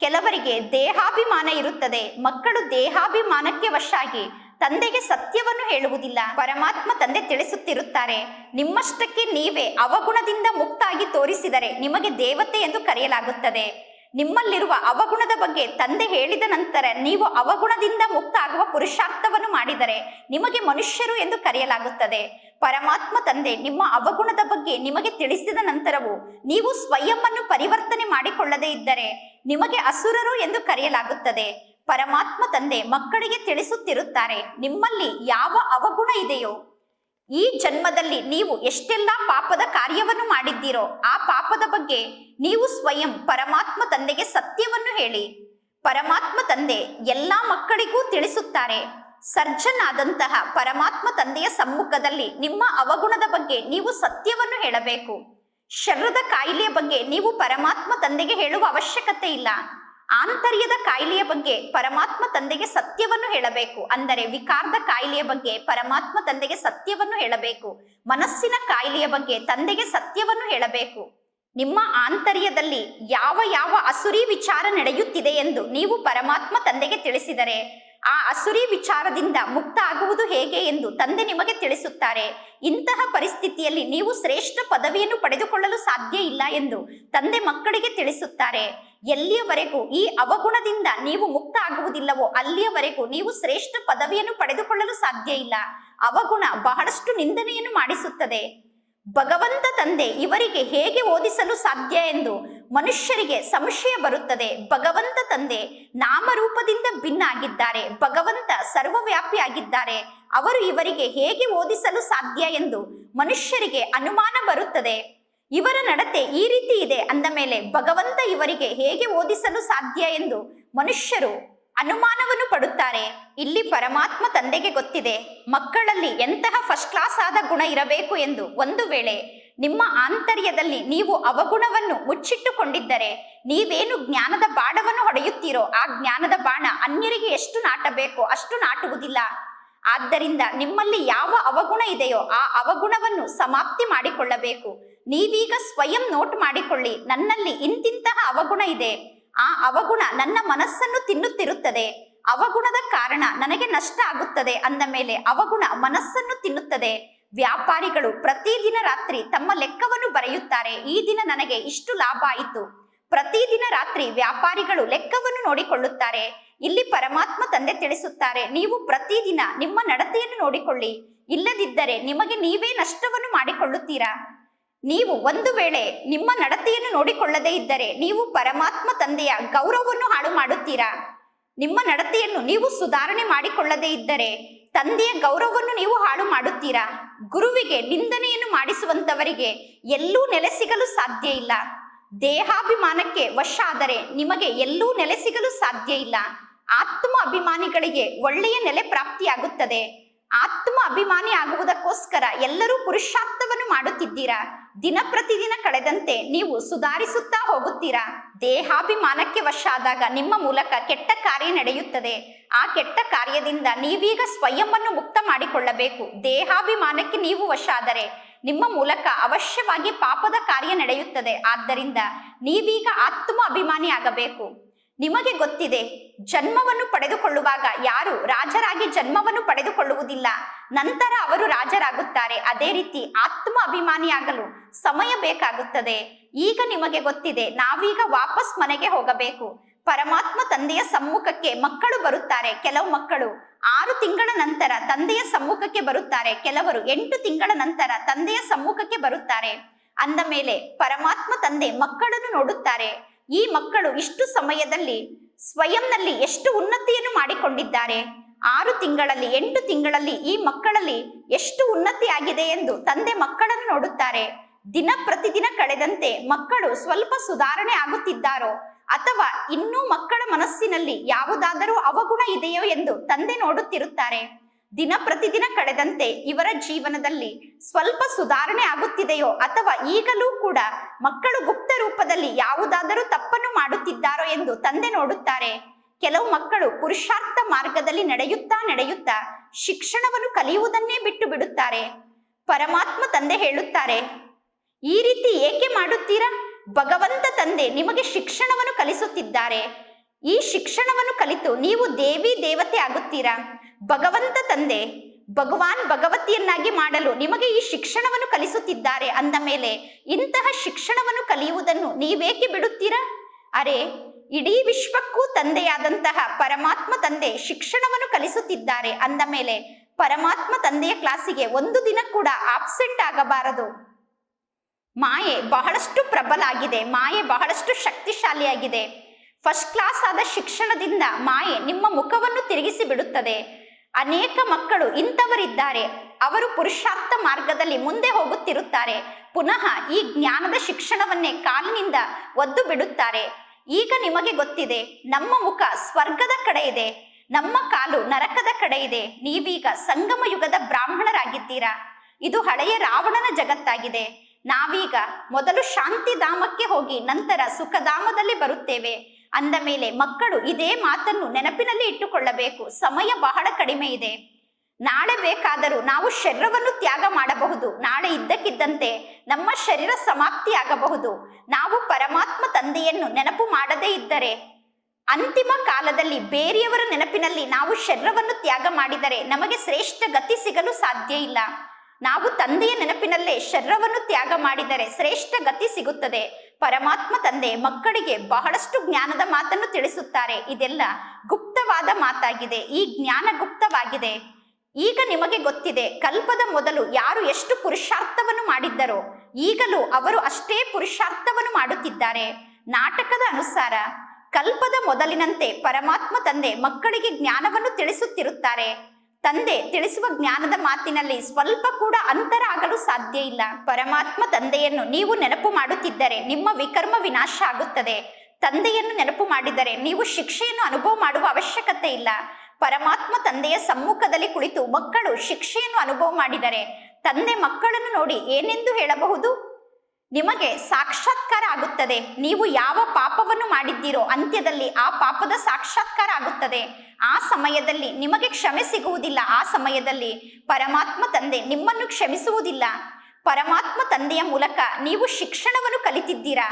ಕೆಲವರಿಗೆ ದೇಹಾಭಿಮಾನ ಇರುತ್ತದೆ, ಮಕ್ಕಳು ದೇಹಾಭಿಮಾನಕ್ಕೆ ವಶಾಗಿ. ತಂದೆಗೆ ಸತ್ಯವನ್ನು ಹೇಳುವುದಿಲ್ಲ. ಪರಮಾತ್ಮ ತಂದೆ ತಿಳಿಸುತ್ತಿರುತ್ತಾರೆ. ನಿಮ್ಮಷ್ಟಕ್ಕೆ ನೀವೇ ಅವಗುಣದಿಂದ ಮುಕ್ತಾಗಿ ತೋರಿಸಿದರೆ ನಿಮಗೆ ದೇವತೆ ಎಂದು ಕರೆಯಲಾಗುತ್ತದೆ. ನಿಮ್ಮಲ್ಲಿರುವ ಅವಗುಣದ ಬಗ್ಗೆ ತಂದೆ ಹೇಳಿದ ನಂತರ ನೀವು ಅವಗುಣದಿಂದ ಮುಕ್ತ ಆಗುವ ಪುರುಷಾರ್ಥವನ್ನು ಮಾಡಿದರೆ ನಿಮಗೆ ಮನುಷ್ಯರು ಎಂದು ಕರೆಯಲಾಗುತ್ತದೆ. ಪರಮಾತ್ಮ ತಂದೆ ನಿಮ್ಮ ಅವಗುಣದ ಬಗ್ಗೆ ನಿಮಗೆ ತಿಳಿಸಿದ ನಂತರವೂ ನೀವು ಸ್ವಯಂವನ್ನು ಪರಿವರ್ತನೆ ಮಾಡಿಕೊಳ್ಳದೇ ಇದ್ದರೆ ನಿಮಗೆ ಅಸುರರು ಎಂದು ಕರೆಯಲಾಗುತ್ತದೆ. ಪರಮಾತ್ಮ ತಂದೆ ಮಕ್ಕಳಿಗೆ ತಿಳಿಸುತ್ತಿರುತ್ತಾರೆ, ನಿಮ್ಮಲ್ಲಿ ಯಾವ ಅವಗುಣ ಇದೆಯೋ? ಈ ಜನ್ಮದಲ್ಲಿ ನೀವು ಎಷ್ಟೆಲ್ಲ ಪಾಪದ ಕಾರ್ಯವನ್ನು ಮಾಡಿದ್ದೀರೋ, ಆ ಪಾಪದ ಬಗ್ಗೆ ನೀವು ಸ್ವಯಂ ಪರಮಾತ್ಮ ತಂದೆಗೆ ಸತ್ಯವನ್ನು ಹೇಳಿ. ಪರಮಾತ್ಮ ತಂದೆ ಎಲ್ಲ ಮಕ್ಕಳಿಗೂ ತಿಳಿಸುತ್ತಾರೆ ಸರ್ಜನ್ ಆದಂತಹ ಪರಮಾತ್ಮ ತಂದೆಯ ಸಮ್ಮುಖದಲ್ಲಿ ನಿಮ್ಮ ಅವಗುಣದ ಬಗ್ಗೆ ನೀವು ಸತ್ಯವನ್ನು ಹೇಳಬೇಕು. ಶರೀರದ ಕಾಯಿಲೆಯ ಬಗ್ಗೆ ನೀವು ಪರಮಾತ್ಮ ತಂದೆಗೆ ಹೇಳುವ ಅವಶ್ಯಕತೆ ಇಲ್ಲ. ಆಂತರ್ಯದ ಕಾಯಿಲೆಯ ಬಗ್ಗೆ ಪರಮಾತ್ಮ ತಂದೆಗೆ ಸತ್ಯವನ್ನು ಹೇಳಬೇಕು. ಅಂದರೆ ವಿಕಾರದ ಕಾಯಿಲೆಯ ಬಗ್ಗೆ ಪರಮಾತ್ಮ ತಂದೆಗೆ ಸತ್ಯವನ್ನು ಹೇಳಬೇಕು. ಮನಸ್ಸಿನ ಕಾಯಿಲೆಯ ಬಗ್ಗೆ ತಂದೆಗೆ ಸತ್ಯವನ್ನು ಹೇಳಬೇಕು. ನಿಮ್ಮ ಆಂತರ್ಯದಲ್ಲಿ ಯಾವ ಯಾವ ಅಸುರಿ ವಿಚಾರ ನಡೆಯುತ್ತಿದೆ ಎಂದು ನೀವು ಪರಮಾತ್ಮ ತಂದೆಗೆ ತಿಳಿಸಿದರೆ ಆ ಅಸುರಿ ವಿಚಾರದಿಂದ ಮುಕ್ತ ಆಗುವುದು ಹೇಗೆ ಎಂದು ತಂದೆ ನಿಮಗೆ ತಿಳಿಸುತ್ತಾರೆ. ಇಂತಹ ಪರಿಸ್ಥಿತಿಯಲ್ಲಿ ನೀವು ಶ್ರೇಷ್ಠ ಪದವಿಯನ್ನು ಪಡೆದುಕೊಳ್ಳಲು ಸಾಧ್ಯ ಇಲ್ಲ ಎಂದು ತಂದೆ ಮಕ್ಕಳಿಗೆ ತಿಳಿಸುತ್ತಾರೆ. ಎಲ್ಲಿಯವರೆಗೂ ಈ ಅವಗುಣದಿಂದ ನೀವು ಮುಕ್ತ ಆಗುವುದಿಲ್ಲವೋ ಅಲ್ಲಿಯವರೆಗೂ ನೀವು ಶ್ರೇಷ್ಠ ಪದವಿಯನ್ನು ಪಡೆದುಕೊಳ್ಳಲು ಸಾಧ್ಯ ಇಲ್ಲ. ಅವಗುಣ ಬಹಳಷ್ಟು ನಿಂದನೆಯನ್ನು ಮಾಡಿಸುತ್ತದೆ. ಭಗವಂತ ತಂದೆ ಇವರಿಗೆ ಹೇಗೆ ಓದಿಸಲು ಸಾಧ್ಯ ಎಂದು ಮನುಷ್ಯರಿಗೆ ಸಂಶಯ ಬರುತ್ತದೆ. ಭಗವಂತ ತಂದೆ ನಾಮರೂಪದಿಂದ ಭಿನ್ನ ಆಗಿದ್ದಾರೆ ಭಗವಂತ ಸರ್ವವ್ಯಾಪಿ ಆಗಿದ್ದಾರೆ. ಅವರು ಇವರಿಗೆ ಹೇಗೆ ಓದಿಸಲು ಸಾಧ್ಯ ಎಂದು ಮನುಷ್ಯರಿಗೆ ಅನುಮಾನ ಬರುತ್ತದೆ. ಇವರ ನಡತೆ ಈ ರೀತಿ ಇದೆ. ಅಂದ ಮೇಲೆ ಭಗವಂತ ಇವರಿಗೆ ಹೇಗೆ ಓದಿಸಲು ಸಾಧ್ಯ ಎಂದು ಮನುಷ್ಯರು ಅನುಮಾನವನ್ನು ಪಡುತ್ತಾರೆ. ಇಲ್ಲಿ ಪರಮಾತ್ಮ ತಂದೆಗೆ ಗೊತ್ತಿದೆ. ಮಕ್ಕಳಲ್ಲಿ ಎಂತಹ ಫಸ್ಟ್ ಕ್ಲಾಸ್ ಆದ ಗುಣ ಇರಬೇಕು ಎಂದು ಒಂದು ವೇಳೆ ನಿಮ್ಮ ಆಂತರ್ಯದಲ್ಲಿ ನೀವು ಅವಗುಣವನ್ನು ಮುಚ್ಚಿಟ್ಟುಕೊಂಡಿದ್ದರೆ, ನೀವೇನು ಜ್ಞಾನದ ಬಾಣವನ್ನು ಹೊಡೆಯುತ್ತೀರೋ ಆ ಜ್ಞಾನದ ಬಾಣ ಅನ್ಯರಿಗೆ ಎಷ್ಟು ನಾಟಬೇಕೋ ಅಷ್ಟು ನಾಟುವುದಿಲ್ಲ. ಆದ್ದರಿಂದ ನಿಮ್ಮಲ್ಲಿ ಯಾವ ಅವಗುಣ ಇದೆಯೋ ಆ ಅವಗುಣವನ್ನು ಸಮಾಪ್ತಿ ಮಾಡಿಕೊಳ್ಳಬೇಕು. ನೀವೀಗ ಸ್ವಯಂ ನೋಟ್ ಮಾಡಿಕೊಳ್ಳಿ. ನನ್ನಲ್ಲಿ ಇಂತಿಂತಹ ಅವಗುಣ ಇದೆ. ಆ ಅವಗುಣ ನನ್ನ ಮನಸ್ಸನ್ನು ತಿನ್ನುತ್ತಿರುತ್ತದೆ. ಅವಗುಣದ ಕಾರಣ ನನಗೆ ನಷ್ಟ ಆಗುತ್ತದೆ ಅಂದ ಮೇಲೆ ಅವಗುಣ ಮನಸ್ಸನ್ನು ತಿನ್ನುತ್ತದೆ. ವ್ಯಾಪಾರಿಗಳು ಪ್ರತಿದಿನ ರಾತ್ರಿ ತಮ್ಮ ಲೆಕ್ಕವನ್ನು ಬರೆಯುತ್ತಾರೆ. ಈ ದಿನ ನನಗೆ ಇಷ್ಟು ಲಾಭ ಆಯಿತು. ಪ್ರತಿದಿನ ರಾತ್ರಿ ವ್ಯಾಪಾರಿಗಳು ಲೆಕ್ಕವನ್ನು ನೋಡಿಕೊಳ್ಳುತ್ತಾರೆ. ಇಲ್ಲಿ ಪರಮಾತ್ಮ ತಂದೆ ತಿಳಿಸುತ್ತಾರೆ, ನೀವು ಪ್ರತಿದಿನ ನಿಮ್ಮ ನಡತೆಯನ್ನು ನೋಡಿಕೊಳ್ಳಿ. ಇಲ್ಲದಿದ್ದರೆ ನಿಮಗೆ ನೀವೇ ನಷ್ಟವನ್ನು ಮಾಡಿಕೊಳ್ಳುತ್ತೀರಾ? ನೀವು ಒಂದು ವೇಳೆ ನಿಮ್ಮ ನಡತೆಯನ್ನು ನೋಡಿಕೊಳ್ಳದೇ ಇದ್ದರೆ ನೀವು ಪರಮಾತ್ಮ ತಂದೆಯ ಗೌರವವನ್ನು ಹಾಳು ಮಾಡುತ್ತೀರಾ? ನಿಮ್ಮ ನಡತೆಯನ್ನು ನೀವು ಸುಧಾರಣೆ ಮಾಡಿಕೊಳ್ಳದೇ ಇದ್ದರೆ ತಂದೆಯ ಗೌರವವನ್ನು ನೀವು ಹಾಳು ಮಾಡುತ್ತೀರಾ? ಗುರುವಿಗೆ ನಿಂದನೆಯನ್ನು ಮಾಡಿಸುವಂತವರಿಗೆ ಎಲ್ಲೂ ನೆಲೆ ಸಿಗಲು ಸಾಧ್ಯ ಇಲ್ಲ. ದೇಹಾಭಿಮಾನಕ್ಕೆ ವಶ ಆದರೆ ನಿಮಗೆ ಎಲ್ಲೂ ನೆಲೆ ಸಿಗಲು ಸಾಧ್ಯ ಇಲ್ಲ. ಆತ್ಮ ಅಭಿಮಾನಿಗಳಿಗೆ ಒಳ್ಳೆಯ ನೆಲೆ ಪ್ರಾಪ್ತಿಯಾಗುತ್ತದೆ. ಆತ್ಮ ಅಭಿಮಾನಿ ಆಗುವುದಕ್ಕೋಸ್ಕರ ಎಲ್ಲರೂ ಪುರುಷಾರ್ಥವನ್ನು ಮಾಡುತ್ತಿದ್ದೀರಾ? ದಿನ ಪ್ರತಿದಿನ ಕಳೆದಂತೆ ನೀವು ಸುಧಾರಿಸುತ್ತಾ ಹೋಗುತ್ತೀರಾ? ದೇಹಾಭಿಮಾನಕ್ಕೆ ವಶಾದಾಗ ನಿಮ್ಮ ಮೂಲಕ ಕೆಟ್ಟ ಕಾರ್ಯ ನಡೆಯುತ್ತದೆ. ಆ ಕೆಟ್ಟ ಕಾರ್ಯದಿಂದ ನೀವೀಗ ಸ್ವಯಂವನ್ನು ಮುಕ್ತ ಮಾಡಿಕೊಳ್ಳಬೇಕು. ದೇಹಾಭಿಮಾನಕ್ಕೆ ನೀವು ವಶಾದರೆ ನಿಮ್ಮ ಮೂಲಕ ಅವಶ್ಯವಾಗಿ ಪಾಪದ ಕಾರ್ಯ ನಡೆಯುತ್ತದೆ. ಆದ್ದರಿಂದ ನೀವೀಗ ಆತ್ಮ ಅಭಿಮಾನಿ ಆಗಬೇಕು. ನಿಮಗೆ ಗೊತ್ತಿದೆ, ಜನ್ಮವನ್ನು ಪಡೆದುಕೊಳ್ಳುವಾಗ ಯಾರು ರಾಜರಾಗಿ ಜನ್ಮವನ್ನು ಪಡೆದುಕೊಳ್ಳುವುದಿಲ್ಲ. ನಂತರ ಅವರು ರಾಜರಾಗುತ್ತಾರೆ. ಅದೇ ರೀತಿ ಆತ್ಮ ಅಭಿಮಾನಿಯಾಗಲು ಸಮಯ ಬೇಕಾಗುತ್ತದೆ. ಈಗ ನಿಮಗೆ ಗೊತ್ತಿದೆ, ನಾವೀಗ ವಾಪಸ್ ಮನೆಗೆ ಹೋಗಬೇಕು. ಪರಮಾತ್ಮ ತಂದೆಯ ಸಮ್ಮುಖಕ್ಕೆ ಮಕ್ಕಳು ಬರುತ್ತಾರೆ. ಕೆಲವು ಮಕ್ಕಳು ಆರು ತಿಂಗಳ ನಂತರ ತಂದೆಯ ಸಮ್ಮುಖಕ್ಕೆ ಬರುತ್ತಾರೆ. ಕೆಲವರು ಎಂಟು ತಿಂಗಳ ನಂತರ ತಂದೆಯ ಸಮ್ಮುಖಕ್ಕೆ ಬರುತ್ತಾರೆ. ಅಂದ ಮೇಲೆ ಪರಮಾತ್ಮ ತಂದೆ ಮಕ್ಕಳನ್ನು ನೋಡುತ್ತಾರೆ. ಈ ಮಕ್ಕಳು ಇಷ್ಟು ಸಮಯದಲ್ಲಿ ಸ್ವಯಂನಲ್ಲಿ ಎಷ್ಟು ಉನ್ನತಿಯನ್ನು ಮಾಡಿಕೊಂಡಿದ್ದಾರೆ? ಆರು ತಿಂಗಳಲ್ಲಿ, ಎಂಟು ತಿಂಗಳಲ್ಲಿ ಈ ಮಕ್ಕಳಲ್ಲಿ ಎಷ್ಟು ಉನ್ನತಿ ಆಗಿದೆ ಎಂದು ತಂದೆ ಮಕ್ಕಳನ್ನು ನೋಡುತ್ತಾರೆ. ದಿನ ಪ್ರತಿದಿನ ಕಳೆದಂತೆ ಮಕ್ಕಳು ಸ್ವಲ್ಪ ಸುಧಾರಣೆ ಆಗುತ್ತಿದ್ದಾರೋ ಅಥವಾ ಇನ್ನೂ ಮಕ್ಕಳ ಮನಸ್ಸಿನಲ್ಲಿ ಯಾವುದಾದರೂ ಅವಗುಣ ಇದೆಯೋ ಎಂದು ತಂದೆ ನೋಡುತ್ತಿರುತ್ತಾರೆ. ದಿನ ಪ್ರತಿದಿನ ಕಳೆದಂತೆ ಇವರ ಜೀವನದಲ್ಲಿ ಸ್ವಲ್ಪ ಸುಧಾರಣೆ ಆಗುತ್ತಿದೆಯೋ ಅಥವಾ ಈಗಲೂ ಕೂಡ ಮಕ್ಕಳು ಗುಪ್ತ ರೂಪದಲ್ಲಿ ಯಾವುದಾದರೂ ತಪ್ಪನ್ನು ಮಾಡುತ್ತಿದ್ದಾರೋ ಎಂದು ತಂದೆ ನೋಡುತ್ತಾರೆ. ಕೆಲವು ಮಕ್ಕಳು ಪುರುಷಾರ್ಥ ಮಾರ್ಗದಲ್ಲಿ ನಡೆಯುತ್ತಾ ನಡೆಯುತ್ತಾ ಶಿಕ್ಷಣವನ್ನು ಕಲಿಯುವುದನ್ನೇ ಬಿಟ್ಟು ಬಿಡುತ್ತಾರೆ. ಪರಮಾತ್ಮ ತಂದೆ ಹೇಳುತ್ತಾರೆ, ಈ ರೀತಿ ಏಕೆ ಮಾಡುತ್ತೀರಾ? ಭಗವಂತ ತಂದೆ ನಿಮಗೆ ಶಿಕ್ಷಣವನ್ನು ಕಲಿಸುತ್ತಿದ್ದಾರೆ. ಈ ಶಿಕ್ಷಣವನ್ನು ಕಲಿತು ನೀವು ದೇವಿ ದೇವತೆ ಆಗುತ್ತೀರಾ? ಭಗವಂತ ತಂದೆ, ಭಗವಾನ್ ಭಗವತಿಯನ್ನಾಗಿ ಮಾಡಲು ನಿಮಗೆ ಈ ಶಿಕ್ಷಣವನ್ನು ಕಲಿಸುತ್ತಿದ್ದಾರೆ ಅಂದ ಮೇಲೆ ಇಂತಹ ಶಿಕ್ಷಣವನ್ನು ಕಲಿಯುವುದನ್ನು ನೀವೇಕೆ ಬಿಡುತ್ತೀರಾ? ಅರೆ, ಇಡೀ ವಿಶ್ವಕ್ಕೂ ತಂದೆಯಾದಂತಹ ಪರಮಾತ್ಮ ತಂದೆ ಶಿಕ್ಷಣವನ್ನು ಕಲಿಸುತ್ತಿದ್ದಾರೆ ಅಂದ ಮೇಲೆ ಪರಮಾತ್ಮ ತಂದೆಯ ಕ್ಲಾಸಿಗೆ ಒಂದು ದಿನ ಕೂಡ ಆಬ್ಸೆಂಟ್ ಆಗಬಾರದು. ಮಾಯೆ ಬಹಳಷ್ಟು ಪ್ರಬಲ ಆಗಿದೆ ಮಾಯೆ ಬಹಳಷ್ಟು ಶಕ್ತಿಶಾಲಿಯಾಗಿದೆ. ಫಸ್ಟ್ ಕ್ಲಾಸ್ ಆದ ಶಿಕ್ಷಣದಿಂದ ಮಾಯೆ ನಿಮ್ಮ ಮುಖವನ್ನು ತಿರುಗಿಸಿ ಬಿಡುತ್ತದೆ. ಅನೇಕ ಮಕ್ಕಳು ಇಂಥವರಿದ್ದಾರೆ, ಅವರು ಪುರುಷಾರ್ಥ ಮಾರ್ಗದಲ್ಲಿ ಮುಂದೆ ಹೋಗುತ್ತಿರುತ್ತಾರೆ, ಪುನಃ ಈ ಜ್ಞಾನದ ಶಿಕ್ಷಣವನ್ನೇ ಕಾಲಿನಿಂದ ಒದ್ದು ಬಿಡುತ್ತಾರೆ. ಈಗ ನಿಮಗೆ ಗೊತ್ತಿದೆ, ನಮ್ಮ ಮುಖ ಸ್ವರ್ಗದ ಕಡೆ ಇದೆ, ನಮ್ಮ ಕಾಲು ನರಕದ ಕಡೆ ಇದೆ, ನೀವೀಗ ಸಂಗಮ ಯುಗದ ಬ್ರಾಹ್ಮಣರಾಗಿದ್ದೀರಾ? ಇದು ಹಳೆಯ ರಾವಣನ ಜಗತ್ತಾಗಿದೆ. ನಾವೀಗ ಮೊದಲು ಶಾಂತಿಧಾಮಕ್ಕೆ ಹೋಗಿ ನಂತರ ಸುಖಧಾಮದಲ್ಲಿ ಬರುತ್ತೇವೆ. ಅಂದ ಮೇಲೆ ಮಕ್ಕಳು ಇದೇ ಮಾತನ್ನು ನೆನಪಿನಲ್ಲಿ ಇಟ್ಟುಕೊಳ್ಳಬೇಕು, ಸಮಯ ಬಹಳ ಕಡಿಮೆ ಇದೆ. ನಾಳೆ ಬೇಕಾದರೂ ನಾವು ಶರೀರವನ್ನು ತ್ಯಾಗ ಮಾಡಬಹುದು, ನಾಳೆ ಇದ್ದಕ್ಕಿದ್ದಂತೆ ನಮ್ಮ ಶರೀರ ಸಮಾಪ್ತಿಯಾಗಬಹುದು. ನಾವು ಪರಮಾತ್ಮ ತಂದೆಯನ್ನು ನೆನಪು ಮಾಡದೇ ಇದ್ದರೆ, ಅಂತಿಮ ಕಾಲದಲ್ಲಿ ಬೇರೆಯವರ ನೆನಪಿನಲ್ಲಿ ನಾವು ಶರೀರವನ್ನು ತ್ಯಾಗ ಮಾಡಿದರೆ ನಮಗೆ ಶ್ರೇಷ್ಠ ಗತಿ ಸಿಗಲು ಸಾಧ್ಯ ಇಲ್ಲ. ನಾವು ತಂದೆಯ ನೆನಪಿನಲ್ಲೇ ಶರೀರವನ್ನು ತ್ಯಾಗ ಮಾಡಿದರೆ ಶ್ರೇಷ್ಠ ಗತಿ ಸಿಗುತ್ತದೆ. ಪರಮಾತ್ಮ ತಂದೆ ಮಕ್ಕಳಿಗೆ ಬಹಳಷ್ಟು ಜ್ಞಾನದ ಮಾತನ್ನು ತಿಳಿಸುತ್ತಾರೆ. ಇದೆಲ್ಲ ಗುಪ್ತವಾದ ಮಾತಾಗಿದೆ. ಈ ಜ್ಞಾನ ಗುಪ್ತವಾಗಿದೆ. ಈಗ ನಿಮಗೆ ಗೊತ್ತಿದೆ, ಕಲ್ಪದ ಮೊದಲು ಯಾರು ಎಷ್ಟು ಪುರುಷಾರ್ಥವನ್ನು ಮಾಡಿದ್ದರೋ, ಈಗಲೂ ಅವರು ಅಷ್ಟೇ ಪುರುಷಾರ್ಥವನ್ನು ಮಾಡುತ್ತಿದ್ದಾರೆ. ನಾಟಕದ ಅನುಸಾರ, ಕಲ್ಪದ ಮೊದಲಿನಂತೆ ಪರಮಾತ್ಮ ತಂದೆ ಮಕ್ಕಳಿಗೆ ಜ್ಞಾನವನ್ನು ತಿಳಿಸುತ್ತಿರುತ್ತಾರೆ. ತಂದೆ ತಿಳಿಸುವ ಜ್ಞಾನದ ಮಾತಿನಲ್ಲಿ ಸ್ವಲ್ಪ ಕೂಡ ಅಂತರ ಆಗಲು ಸಾಧ್ಯ ಇಲ್ಲ. ಪರಮಾತ್ಮ ತಂದೆಯನ್ನು ನೀವು ನೆನಪು ಮಾಡುತ್ತಿದ್ದರೆ ನಿಮ್ಮ ವಿಕರ್ಮ ವಿನಾಶ ಆಗುತ್ತದೆ. ತಂದೆಯನ್ನು ನೆನಪು ಮಾಡಿದರೆ ನೀವು ಶಿಕ್ಷೆಯನ್ನು ಅನುಭವ ಮಾಡುವ ಅವಶ್ಯಕತೆ ಇಲ್ಲ. ಪರಮಾತ್ಮ ತಂದೆಯ ಸಮ್ಮುಖದಲ್ಲಿ ಕುಳಿತು ಮಕ್ಕಳು ಶಿಕ್ಷೆಯನ್ನು ಅನುಭವ ಮಾಡಿದರೆ ತಂದೆ ಮಕ್ಕಳನ್ನು ನೋಡಿ ಏನೆಂದು ಹೇಳಬಹುದು? ನಿಮಗೆ ಸಾಕ್ಷಾತ್ಕಾರ ಆಗುತ್ತದೆ. ನೀವು ಯಾವ ಪಾಪವನ್ನು ಮಾಡಿದ್ದೀರೋ ಅಂತ್ಯದಲ್ಲಿ ಆ ಪಾಪದ ಸಾಕ್ಷಾತ್ಕಾರ ಆಗುತ್ತದೆ. ಆ ಸಮಯದಲ್ಲಿ ನಿಮಗೆ ಕ್ಷಮೆ ಸಿಗುವುದಿಲ್ಲ. ಆ ಸಮಯದಲ್ಲಿ ಪರಮಾತ್ಮ ತಂದೆ ನಿಮ್ಮನ್ನು ಕ್ಷಮಿಸುವುದಿಲ್ಲ. ಪರಮಾತ್ಮ ತಂದೆಯ ಮೂಲಕ ನೀವು ಶಿಕ್ಷಣವನ್ನು ಕಲಿತಿದ್ದೀರಾ?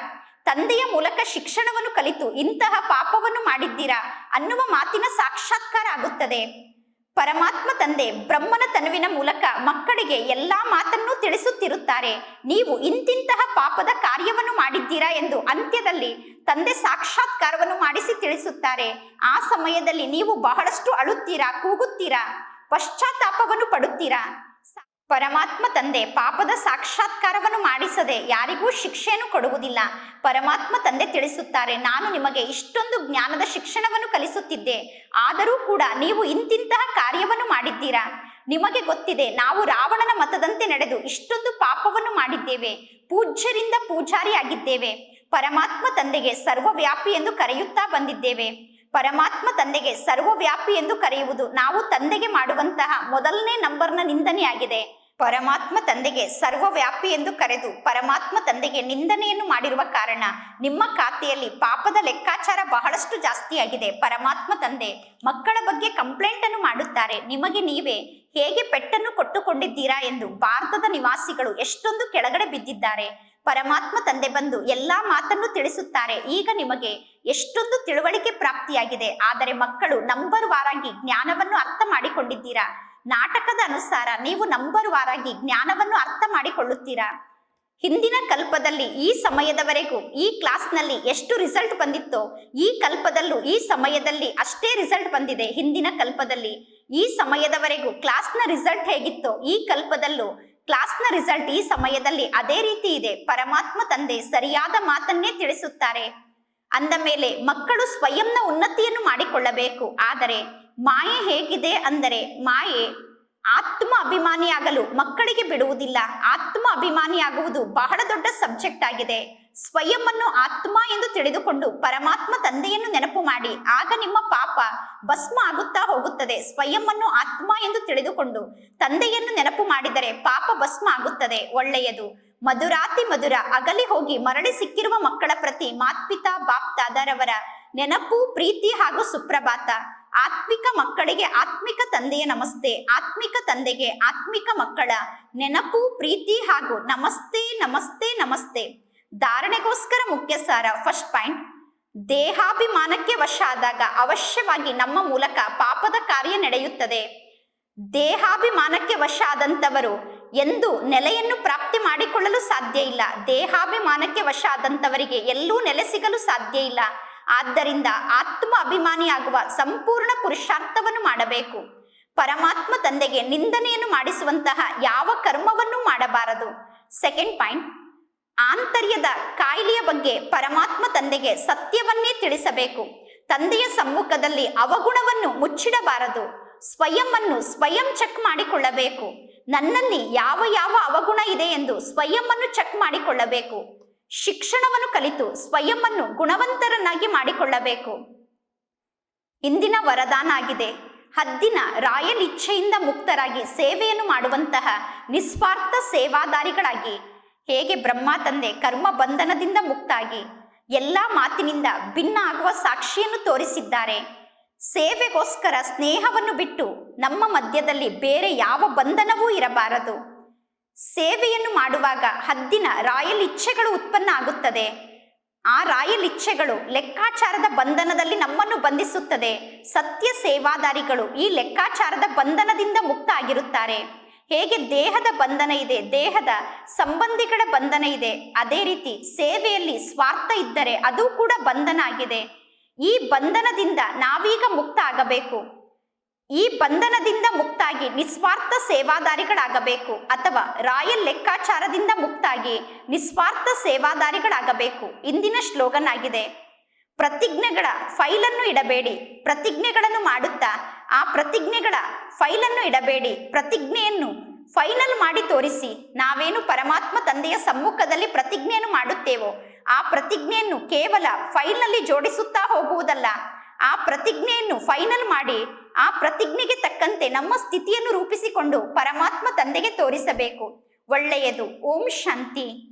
ತಂದೆಯ ಮೂಲಕ ಶಿಕ್ಷಣವನ್ನು ಕಲಿತು ಇಂತಹ ಪಾಪವನ್ನು ಮಾಡಿದ್ದೀರಾ ಅನ್ನುವ ಮಾತಿನ ಸಾಕ್ಷಾತ್ಕಾರ ಆಗುತ್ತದೆ. ಪರಮಾತ್ಮ ತಂದೆ ಬ್ರಹ್ಮನ ತನುವಿನ ಮೂಲಕ ಮಕ್ಕಳಿಗೆ ಎಲ್ಲಾ ಮಾತನ್ನು ತಿಳಿಸುತ್ತಿರುತ್ತಾರೆ. ನೀವು ಇಂತಿಂತಹ ಪಾಪದ ಕಾರ್ಯವನ್ನು ಮಾಡಿದ್ದೀರಾ ಎಂದು ಅಂತ್ಯದಲ್ಲಿ ತಂದೆ ಸಾಕ್ಷಾತ್ಕಾರವನ್ನು ಮಾಡಿಸಿ ತಿಳಿಸುತ್ತಾರೆ. ಆ ಸಮಯದಲ್ಲಿ ನೀವು ಬಹಳಷ್ಟು ಅಳುತ್ತೀರಾ, ಕೂಗುತ್ತೀರಾ, ಪಶ್ಚಾತ್ತಾಪವನ್ನು ಪಡುತ್ತೀರಾ? ಪರಮಾತ್ಮ ತಂದೆ ಪಾಪದ ಸಾಕ್ಷಾತ್ಕಾರವನ್ನು ಮಾಡಿಸದೆ ಯಾರಿಗೂ ಶಿಕ್ಷೆಯನ್ನು ಕೊಡುವುದಿಲ್ಲ. ಪರಮಾತ್ಮ ತಂದೆ ತಿಳಿಸುತ್ತಾರೆ, ನಾನು ನಿಮಗೆ ಇಷ್ಟೊಂದು ಜ್ಞಾನದ ಶಿಕ್ಷಣವನ್ನು ಕಲಿಸುತ್ತಿದ್ದೆ, ಆದರೂ ಕೂಡ ನೀವು ಇಂತಿಂತಹ ಕಾರ್ಯವನ್ನು ಮಾಡಿದ್ದೀರಾ? ನಿಮಗೆ ಗೊತ್ತಿದೆ, ನಾವು ರಾವಣನ ಮತದಂತೆ ನಡೆದು ಇಷ್ಟೊಂದು ಪಾಪವನ್ನು ಮಾಡಿದ್ದೇವೆ, ಪೂಜ್ಯರಿಂದ ಪೂಜಾರಿಯಾಗಿದ್ದೇವೆ. ಪರಮಾತ್ಮ ತಂದೆಗೆ ಸರ್ವವ್ಯಾಪಿ ಎಂದು ಕರೆಯುತ್ತಾ ಬಂದಿದ್ದೇವೆ. ಪರಮಾತ್ಮ ತಂದೆಗೆ ಸರ್ವವ್ಯಾಪಿ ಎಂದು ಕರೆಯುವುದು ನಾವು ತಂದೆಗೆ ಮಾಡುವಂತಹ ಮೊದಲನೇ ನಂಬರ್ನ ನಿಂದನೆಯಾಗಿದೆ. ಪರಮಾತ್ಮ ತಂದೆಗೆ ಸರ್ವವ್ಯಾಪಿ ಎಂದು ಕರೆದು ಪರಮಾತ್ಮ ತಂದೆಗೆ ನಿಂದನೆಯನ್ನು ಮಾಡಿರುವ ಕಾರಣ ನಿಮ್ಮ ಖಾತೆಯಲ್ಲಿ ಪಾಪದ ಲೆಕ್ಕಾಚಾರ ಬಹಳಷ್ಟು ಜಾಸ್ತಿಯಾಗಿದೆ. ಪರಮಾತ್ಮ ತಂದೆ, ಮಕ್ಕಳ ಬಗ್ಗೆ ಕಂಪ್ಲೇಂಟ್ ಅನ್ನು ಮಾಡುತ್ತಾರೆ. ನಿಮಗೆ ನೀವೇ ಹೇಗೆ ಪೆಟ್ಟನ್ನು ಕೊಟ್ಟುಕೊಂಡಿದ್ದೀರಾ ಎಂದು ಭಾರತದ ನಿವಾಸಿಗಳು ಎಷ್ಟೊಂದು ಕೆಳಗಡೆ ಬಿದ್ದಿದ್ದಾರೆ. ಪರಮಾತ್ಮ ತಂದೆ ಬಂದು ಎಲ್ಲಾ ಮಾತನ್ನು ತಿಳಿಸುತ್ತಾರೆ. ಈಗ ನಿಮಗೆ ಎಷ್ಟೊಂದು ತಿಳುವಳಿಕೆ ಪ್ರಾಪ್ತಿಯಾಗಿದೆ. ಆದರೆ ಮಕ್ಕಳು ನಂಬರ್ ವಾರಾಗಿ ಜ್ಞಾನವನ್ನು ಅರ್ಥ ಮಾಡಿಕೊಂಡಿದ್ದೀರಾ? ನಾಟಕದ ಅನುಸಾರ ನೀವು ನಂಬರ್ ವಾರಾಗಿ ಜ್ಞಾನವನ್ನು ಅರ್ಥ ಮಾಡಿಕೊಳ್ಳುತ್ತೀರಾ? ಹಿಂದಿನ ಕಲ್ಪದಲ್ಲಿ ಈ ಸಮಯದವರೆಗೂ ಈ ಕ್ಲಾಸ್ನಲ್ಲಿ ಎಷ್ಟು ರಿಸಲ್ಟ್ ಬಂದಿತ್ತೋ, ಈ ಕಲ್ಪದಲ್ಲೂ ಈ ಸಮಯದಲ್ಲಿ ಅಷ್ಟೇ ರಿಸಲ್ಟ್ ಬಂದಿದೆ ಹಿಂದಿನ ಕಲ್ಪದಲ್ಲಿ. ಈ ಸಮಯದವರೆಗೂ ಕ್ಲಾಸ್ನ ರಿಸಲ್ಟ್ ಹೇಗಿತ್ತೋ, ಈ ಕಲ್ಪದಲ್ಲೂ ಕ್ಲಾಸ್ನ ರಿಸಲ್ಟ್ ಈ ಸಮಯದಲ್ಲಿ ಅದೇ ರೀತಿ ಇದೆ. ಪರಮಾತ್ಮ ತಂದೆ ಸರಿಯಾದ ಮಾತನ್ನೇ ತಿಳಿಸುತ್ತಾರೆ. ಅಂದ ಮೇಲೆ ಮಕ್ಕಳು ಸ್ವಯಂನ ಉನ್ನತಿಯನ್ನು ಮಾಡಿಕೊಳ್ಳಬೇಕು. ಆದರೆ ಮಾಯೆ ಹೇಗಿದೆ ಅಂದರೆ ಮಾಯೆ ಆತ್ಮ ಅಭಿಮಾನಿಯಾಗಲು ಮಕ್ಕಳಿಗೆ ಬಿಡುವುದಿಲ್ಲ. ಆತ್ಮ ಅಭಿಮಾನಿಯಾಗುವುದು ಬಹಳ ದೊಡ್ಡ ಸಬ್ಜೆಕ್ಟ್ ಆಗಿದೆ. ಸ್ವಯಂವನ್ನು ಆತ್ಮ ಎಂದು ತಿಳಿದುಕೊಂಡು ಪರಮಾತ್ಮ ತಂದೆಯನ್ನು ನೆನಪು ಮಾಡಿ. ಆಗ ನಿಮ್ಮ ಪಾಪ ಭಸ್ಮ ಆಗುತ್ತಾ ಹೋಗುತ್ತದೆ. ಸ್ವಯಂವನ್ನು ಆತ್ಮ ಎಂದು ತಿಳಿದುಕೊಂಡು ತಂದೆಯನ್ನು ನೆನಪು ಮಾಡಿದರೆ ಪಾಪ ಭಸ್ಮ ಆಗುತ್ತದೆ. ಒಳ್ಳೆಯದು. ಮಧುರಾತಿ ಮಧುರ, ಅಗಲಿ ಹೋಗಿ ಮರಳಿ ಸಿಕ್ಕಿರುವ ಮಕ್ಕಳ ಪ್ರತಿ ಮಾತ್ಪಿತಾ ಬಾಪ್ತಾದರವರ ನೆನಪು, ಪ್ರೀತಿ ಹಾಗೂ ಸುಪ್ರಭಾತ. ಆತ್ಮಿಕ ಮಕ್ಕಳಿಗೆ ಆತ್ಮಿಕ ತಂದೆಯ ನಮಸ್ತೆ. ಆತ್ಮಿಕ ತಂದೆಗೆ ಆತ್ಮಿಕ ಮಕ್ಕಳ ನೆನಪು, ಪ್ರೀತಿ ಹಾಗೂ ನಮಸ್ತೆ ನಮಸ್ತೆ ನಮಸ್ತೆ. ಧಾರಣೆಗೋಸ್ಕರ ಮುಖ್ಯ ಸಾರ ಫಸ್ಟ್ ಪಾಯಿಂಟ್. ದೇಹಾಭಿಮಾನಕ್ಕೆ ವಶ ಆದಾಗ ಅವಶ್ಯವಾಗಿ ನಮ್ಮ ಮೂಲಕ ಪಾಪದ ಕಾರ್ಯ ನಡೆಯುತ್ತದೆ. ದೇಹಾಭಿಮಾನಕ್ಕೆ ವಶ ಆದಂತವರು ಎಂದು ನೆಲೆಯನ್ನು ಪ್ರಾಪ್ತಿ ಮಾಡಿಕೊಳ್ಳಲು ಸಾಧ್ಯ ಇಲ್ಲ. ದೇಹಾಭಿಮಾನಕ್ಕೆ ವಶ ಆದಂತವರಿಗೆ ಎಲ್ಲೂ ನೆಲೆ ಸಿಗಲು ಸಾಧ್ಯ ಇಲ್ಲ. ಆದ್ದರಿಂದ ಆತ್ಮ ಅಭಿಮಾನಿಯಾಗುವ ಸಂಪೂರ್ಣ ಪುರುಷಾರ್ಥವನ್ನು ಮಾಡಬೇಕು. ಪರಮಾತ್ಮ ತಂದೆಗೆ ನಿಂದನೆಯನ್ನು ಮಾಡಿಸುವಂತಹ ಯಾವ ಕರ್ಮವನ್ನು ಮಾಡಬಾರದು. ಸೆಕೆಂಡ್ ಪಾಯಿಂಟ್ ಆಂತರ್ಯದ ಕಾಯಿಲೆಯ ಬಗ್ಗೆ ಪರಮಾತ್ಮ ತಂದೆಗೆ ಸತ್ಯವನ್ನೇ ತಿಳಿಸಬೇಕು. ತಂದೆಯ ಸಮ್ಮುಖದಲ್ಲಿ ಅವಗುಣವನ್ನು ಮುಚ್ಚಿಡಬಾರದು. ಸ್ವಯಂವನ್ನು ಸ್ವಯಂ ಚೆಕ್ ಮಾಡಿಕೊಳ್ಳಬೇಕು. ನನ್ನಲ್ಲಿ ಯಾವ ಯಾವ ಅವಗುಣ ಇದೆ ಎಂದು ಸ್ವಯಂವನ್ನು ಚೆಕ್ ಮಾಡಿಕೊಳ್ಳಬೇಕು. ಶಿಕ್ಷಣವನ್ನು ಕಲಿತು ಸ್ವಯಂವನ್ನು ಗುಣವಂತರನ್ನಾಗಿ ಮಾಡಿಕೊಳ್ಳಬೇಕು. ಇಂದಿನ ವರದಾನ ಆಗಿದೆ. ಹದ್ದಿನ ರಾಯಲ್ ಇಚ್ಛೆಯಿಂದ ಮುಕ್ತರಾಗಿ ಸೇವೆಯನ್ನು ಮಾಡುವಂತಹ ನಿಸ್ವಾರ್ಥ ಸೇವಾದಾರಿಗಳಾಗಿ ಹೇಗೆ ಬ್ರಹ್ಮ ತಂದೆ ಕರ್ಮ ಬಂಧನದಿಂದ ಮುಕ್ತಾಗಿ ಎಲ್ಲ ಮಾತಿನಿಂದ ಭಿನ್ನ ಆಗುವ ಸಾಕ್ಷಿಯನ್ನು ತೋರಿಸಿದ್ದಾರೆ. ಸೇವೆಗೋಸ್ಕರ ಸ್ನೇಹವನ್ನು ಬಿಟ್ಟು ನಮ್ಮ ಮಧ್ಯದಲ್ಲಿ ಬೇರೆ ಯಾವ ಬಂಧನವೂ ಇರಬಾರದು. ಸೇವೆಯನ್ನು ಮಾಡುವಾಗ ಹದ್ದಿನ ರಾಯಲ್ ಇಚ್ಛೆಗಳು ಉತ್ಪನ್ನ ಆಗುತ್ತದೆ. ಆ ರಾಯಲ್ ಇಚ್ಛೆಗಳು ಲೆಕ್ಕಾಚಾರದ ಬಂಧನದಲ್ಲಿ ನಮ್ಮನ್ನು ಬಂಧಿಸುತ್ತದೆ. ಸತ್ಯ ಸೇವಾದಾರಿಗಳು ಈ ಲೆಕ್ಕಾಚಾರದ ಬಂಧನದಿಂದ ಮುಕ್ತ ಆಗಿರುತ್ತಾರೆ ಹೇಗೆ ದೇಹದ ಬಂಧನ ಇದೆ, ದೇಹದ ಸಂಬಂಧಿಗಳ ಬಂಧನ ಇದೆ, ಅದೇ ರೀತಿ ಸೇವೆಯಲ್ಲಿ ಸ್ವಾರ್ಥ ಇದ್ದರೆ ಅದು ಕೂಡ ಬಂಧನ ಆಗಿದೆ. ಈ ಬಂಧನದಿಂದ ನಾವೀಗ ಮುಕ್ತ ಆಗಬೇಕು ಈ ಬಂಧನದಿಂದ ಮುಕ್ತಾಗಿ ನಿಸ್ವಾರ್ಥ ಸೇವಾದಾರಿಗಳಾಗಬೇಕು ಅಥವಾ ರಾಯಲ್ ಲೆಕ್ಕಾಚಾರದಿಂದ ಮುಕ್ತಾಗಿ ನಿಸ್ವಾರ್ಥ ಸೇವಾದಾರಿಗಳಾಗಬೇಕು. ಇಂದಿನ ಶ್ಲೋಗನ್ ಆಗಿದೆ ಪ್ರತಿಜ್ಞೆಗಳ ಫೈಲನ್ನು ಇಡಬೇಡಿ. ಪ್ರತಿಜ್ಞೆಗಳನ್ನು ಮಾಡುತ್ತಾ ಆ ಪ್ರತಿಜ್ಞೆಗಳ ಫೈಲನ್ನು ಇಡಬೇಡಿ. ಪ್ರತಿಜ್ಞೆಯನ್ನು ಫೈನಲ್ ಮಾಡಿ ತೋರಿಸಿ ನಾವೇನು ಪರಮಾತ್ಮ ತಂದೆಯ ಸಮ್ಮುಖದಲ್ಲಿ ಪ್ರತಿಜ್ಞೆಯನ್ನು ಮಾಡುತ್ತೇವೋ, ಆ ಪ್ರತಿಜ್ಞೆಯನ್ನು ಕೇವಲ ಫೈಲ್ನಲ್ಲಿ ಜೋಡಿಸುತ್ತಾ ಹೋಗುವುದಲ್ಲ. ಆ ಪ್ರತಿಜ್ಞೆಯನ್ನು ಫೈನಲ್ ಮಾಡಿ ಆ ಪ್ರತಿಜ್ಞೆಗೆ ತಕ್ಕಂತೆ ನಮ್ಮ ಸ್ಥಿತಿಯನ್ನು ರೂಪಿಸಿಕೊಂಡು ಪರಮಾತ್ಮ ತಂದೆಗೆ ತೋರಿಸಬೇಕು. ಒಳ್ಳೆಯದು. ಓಂ ಶಾಂತಿ.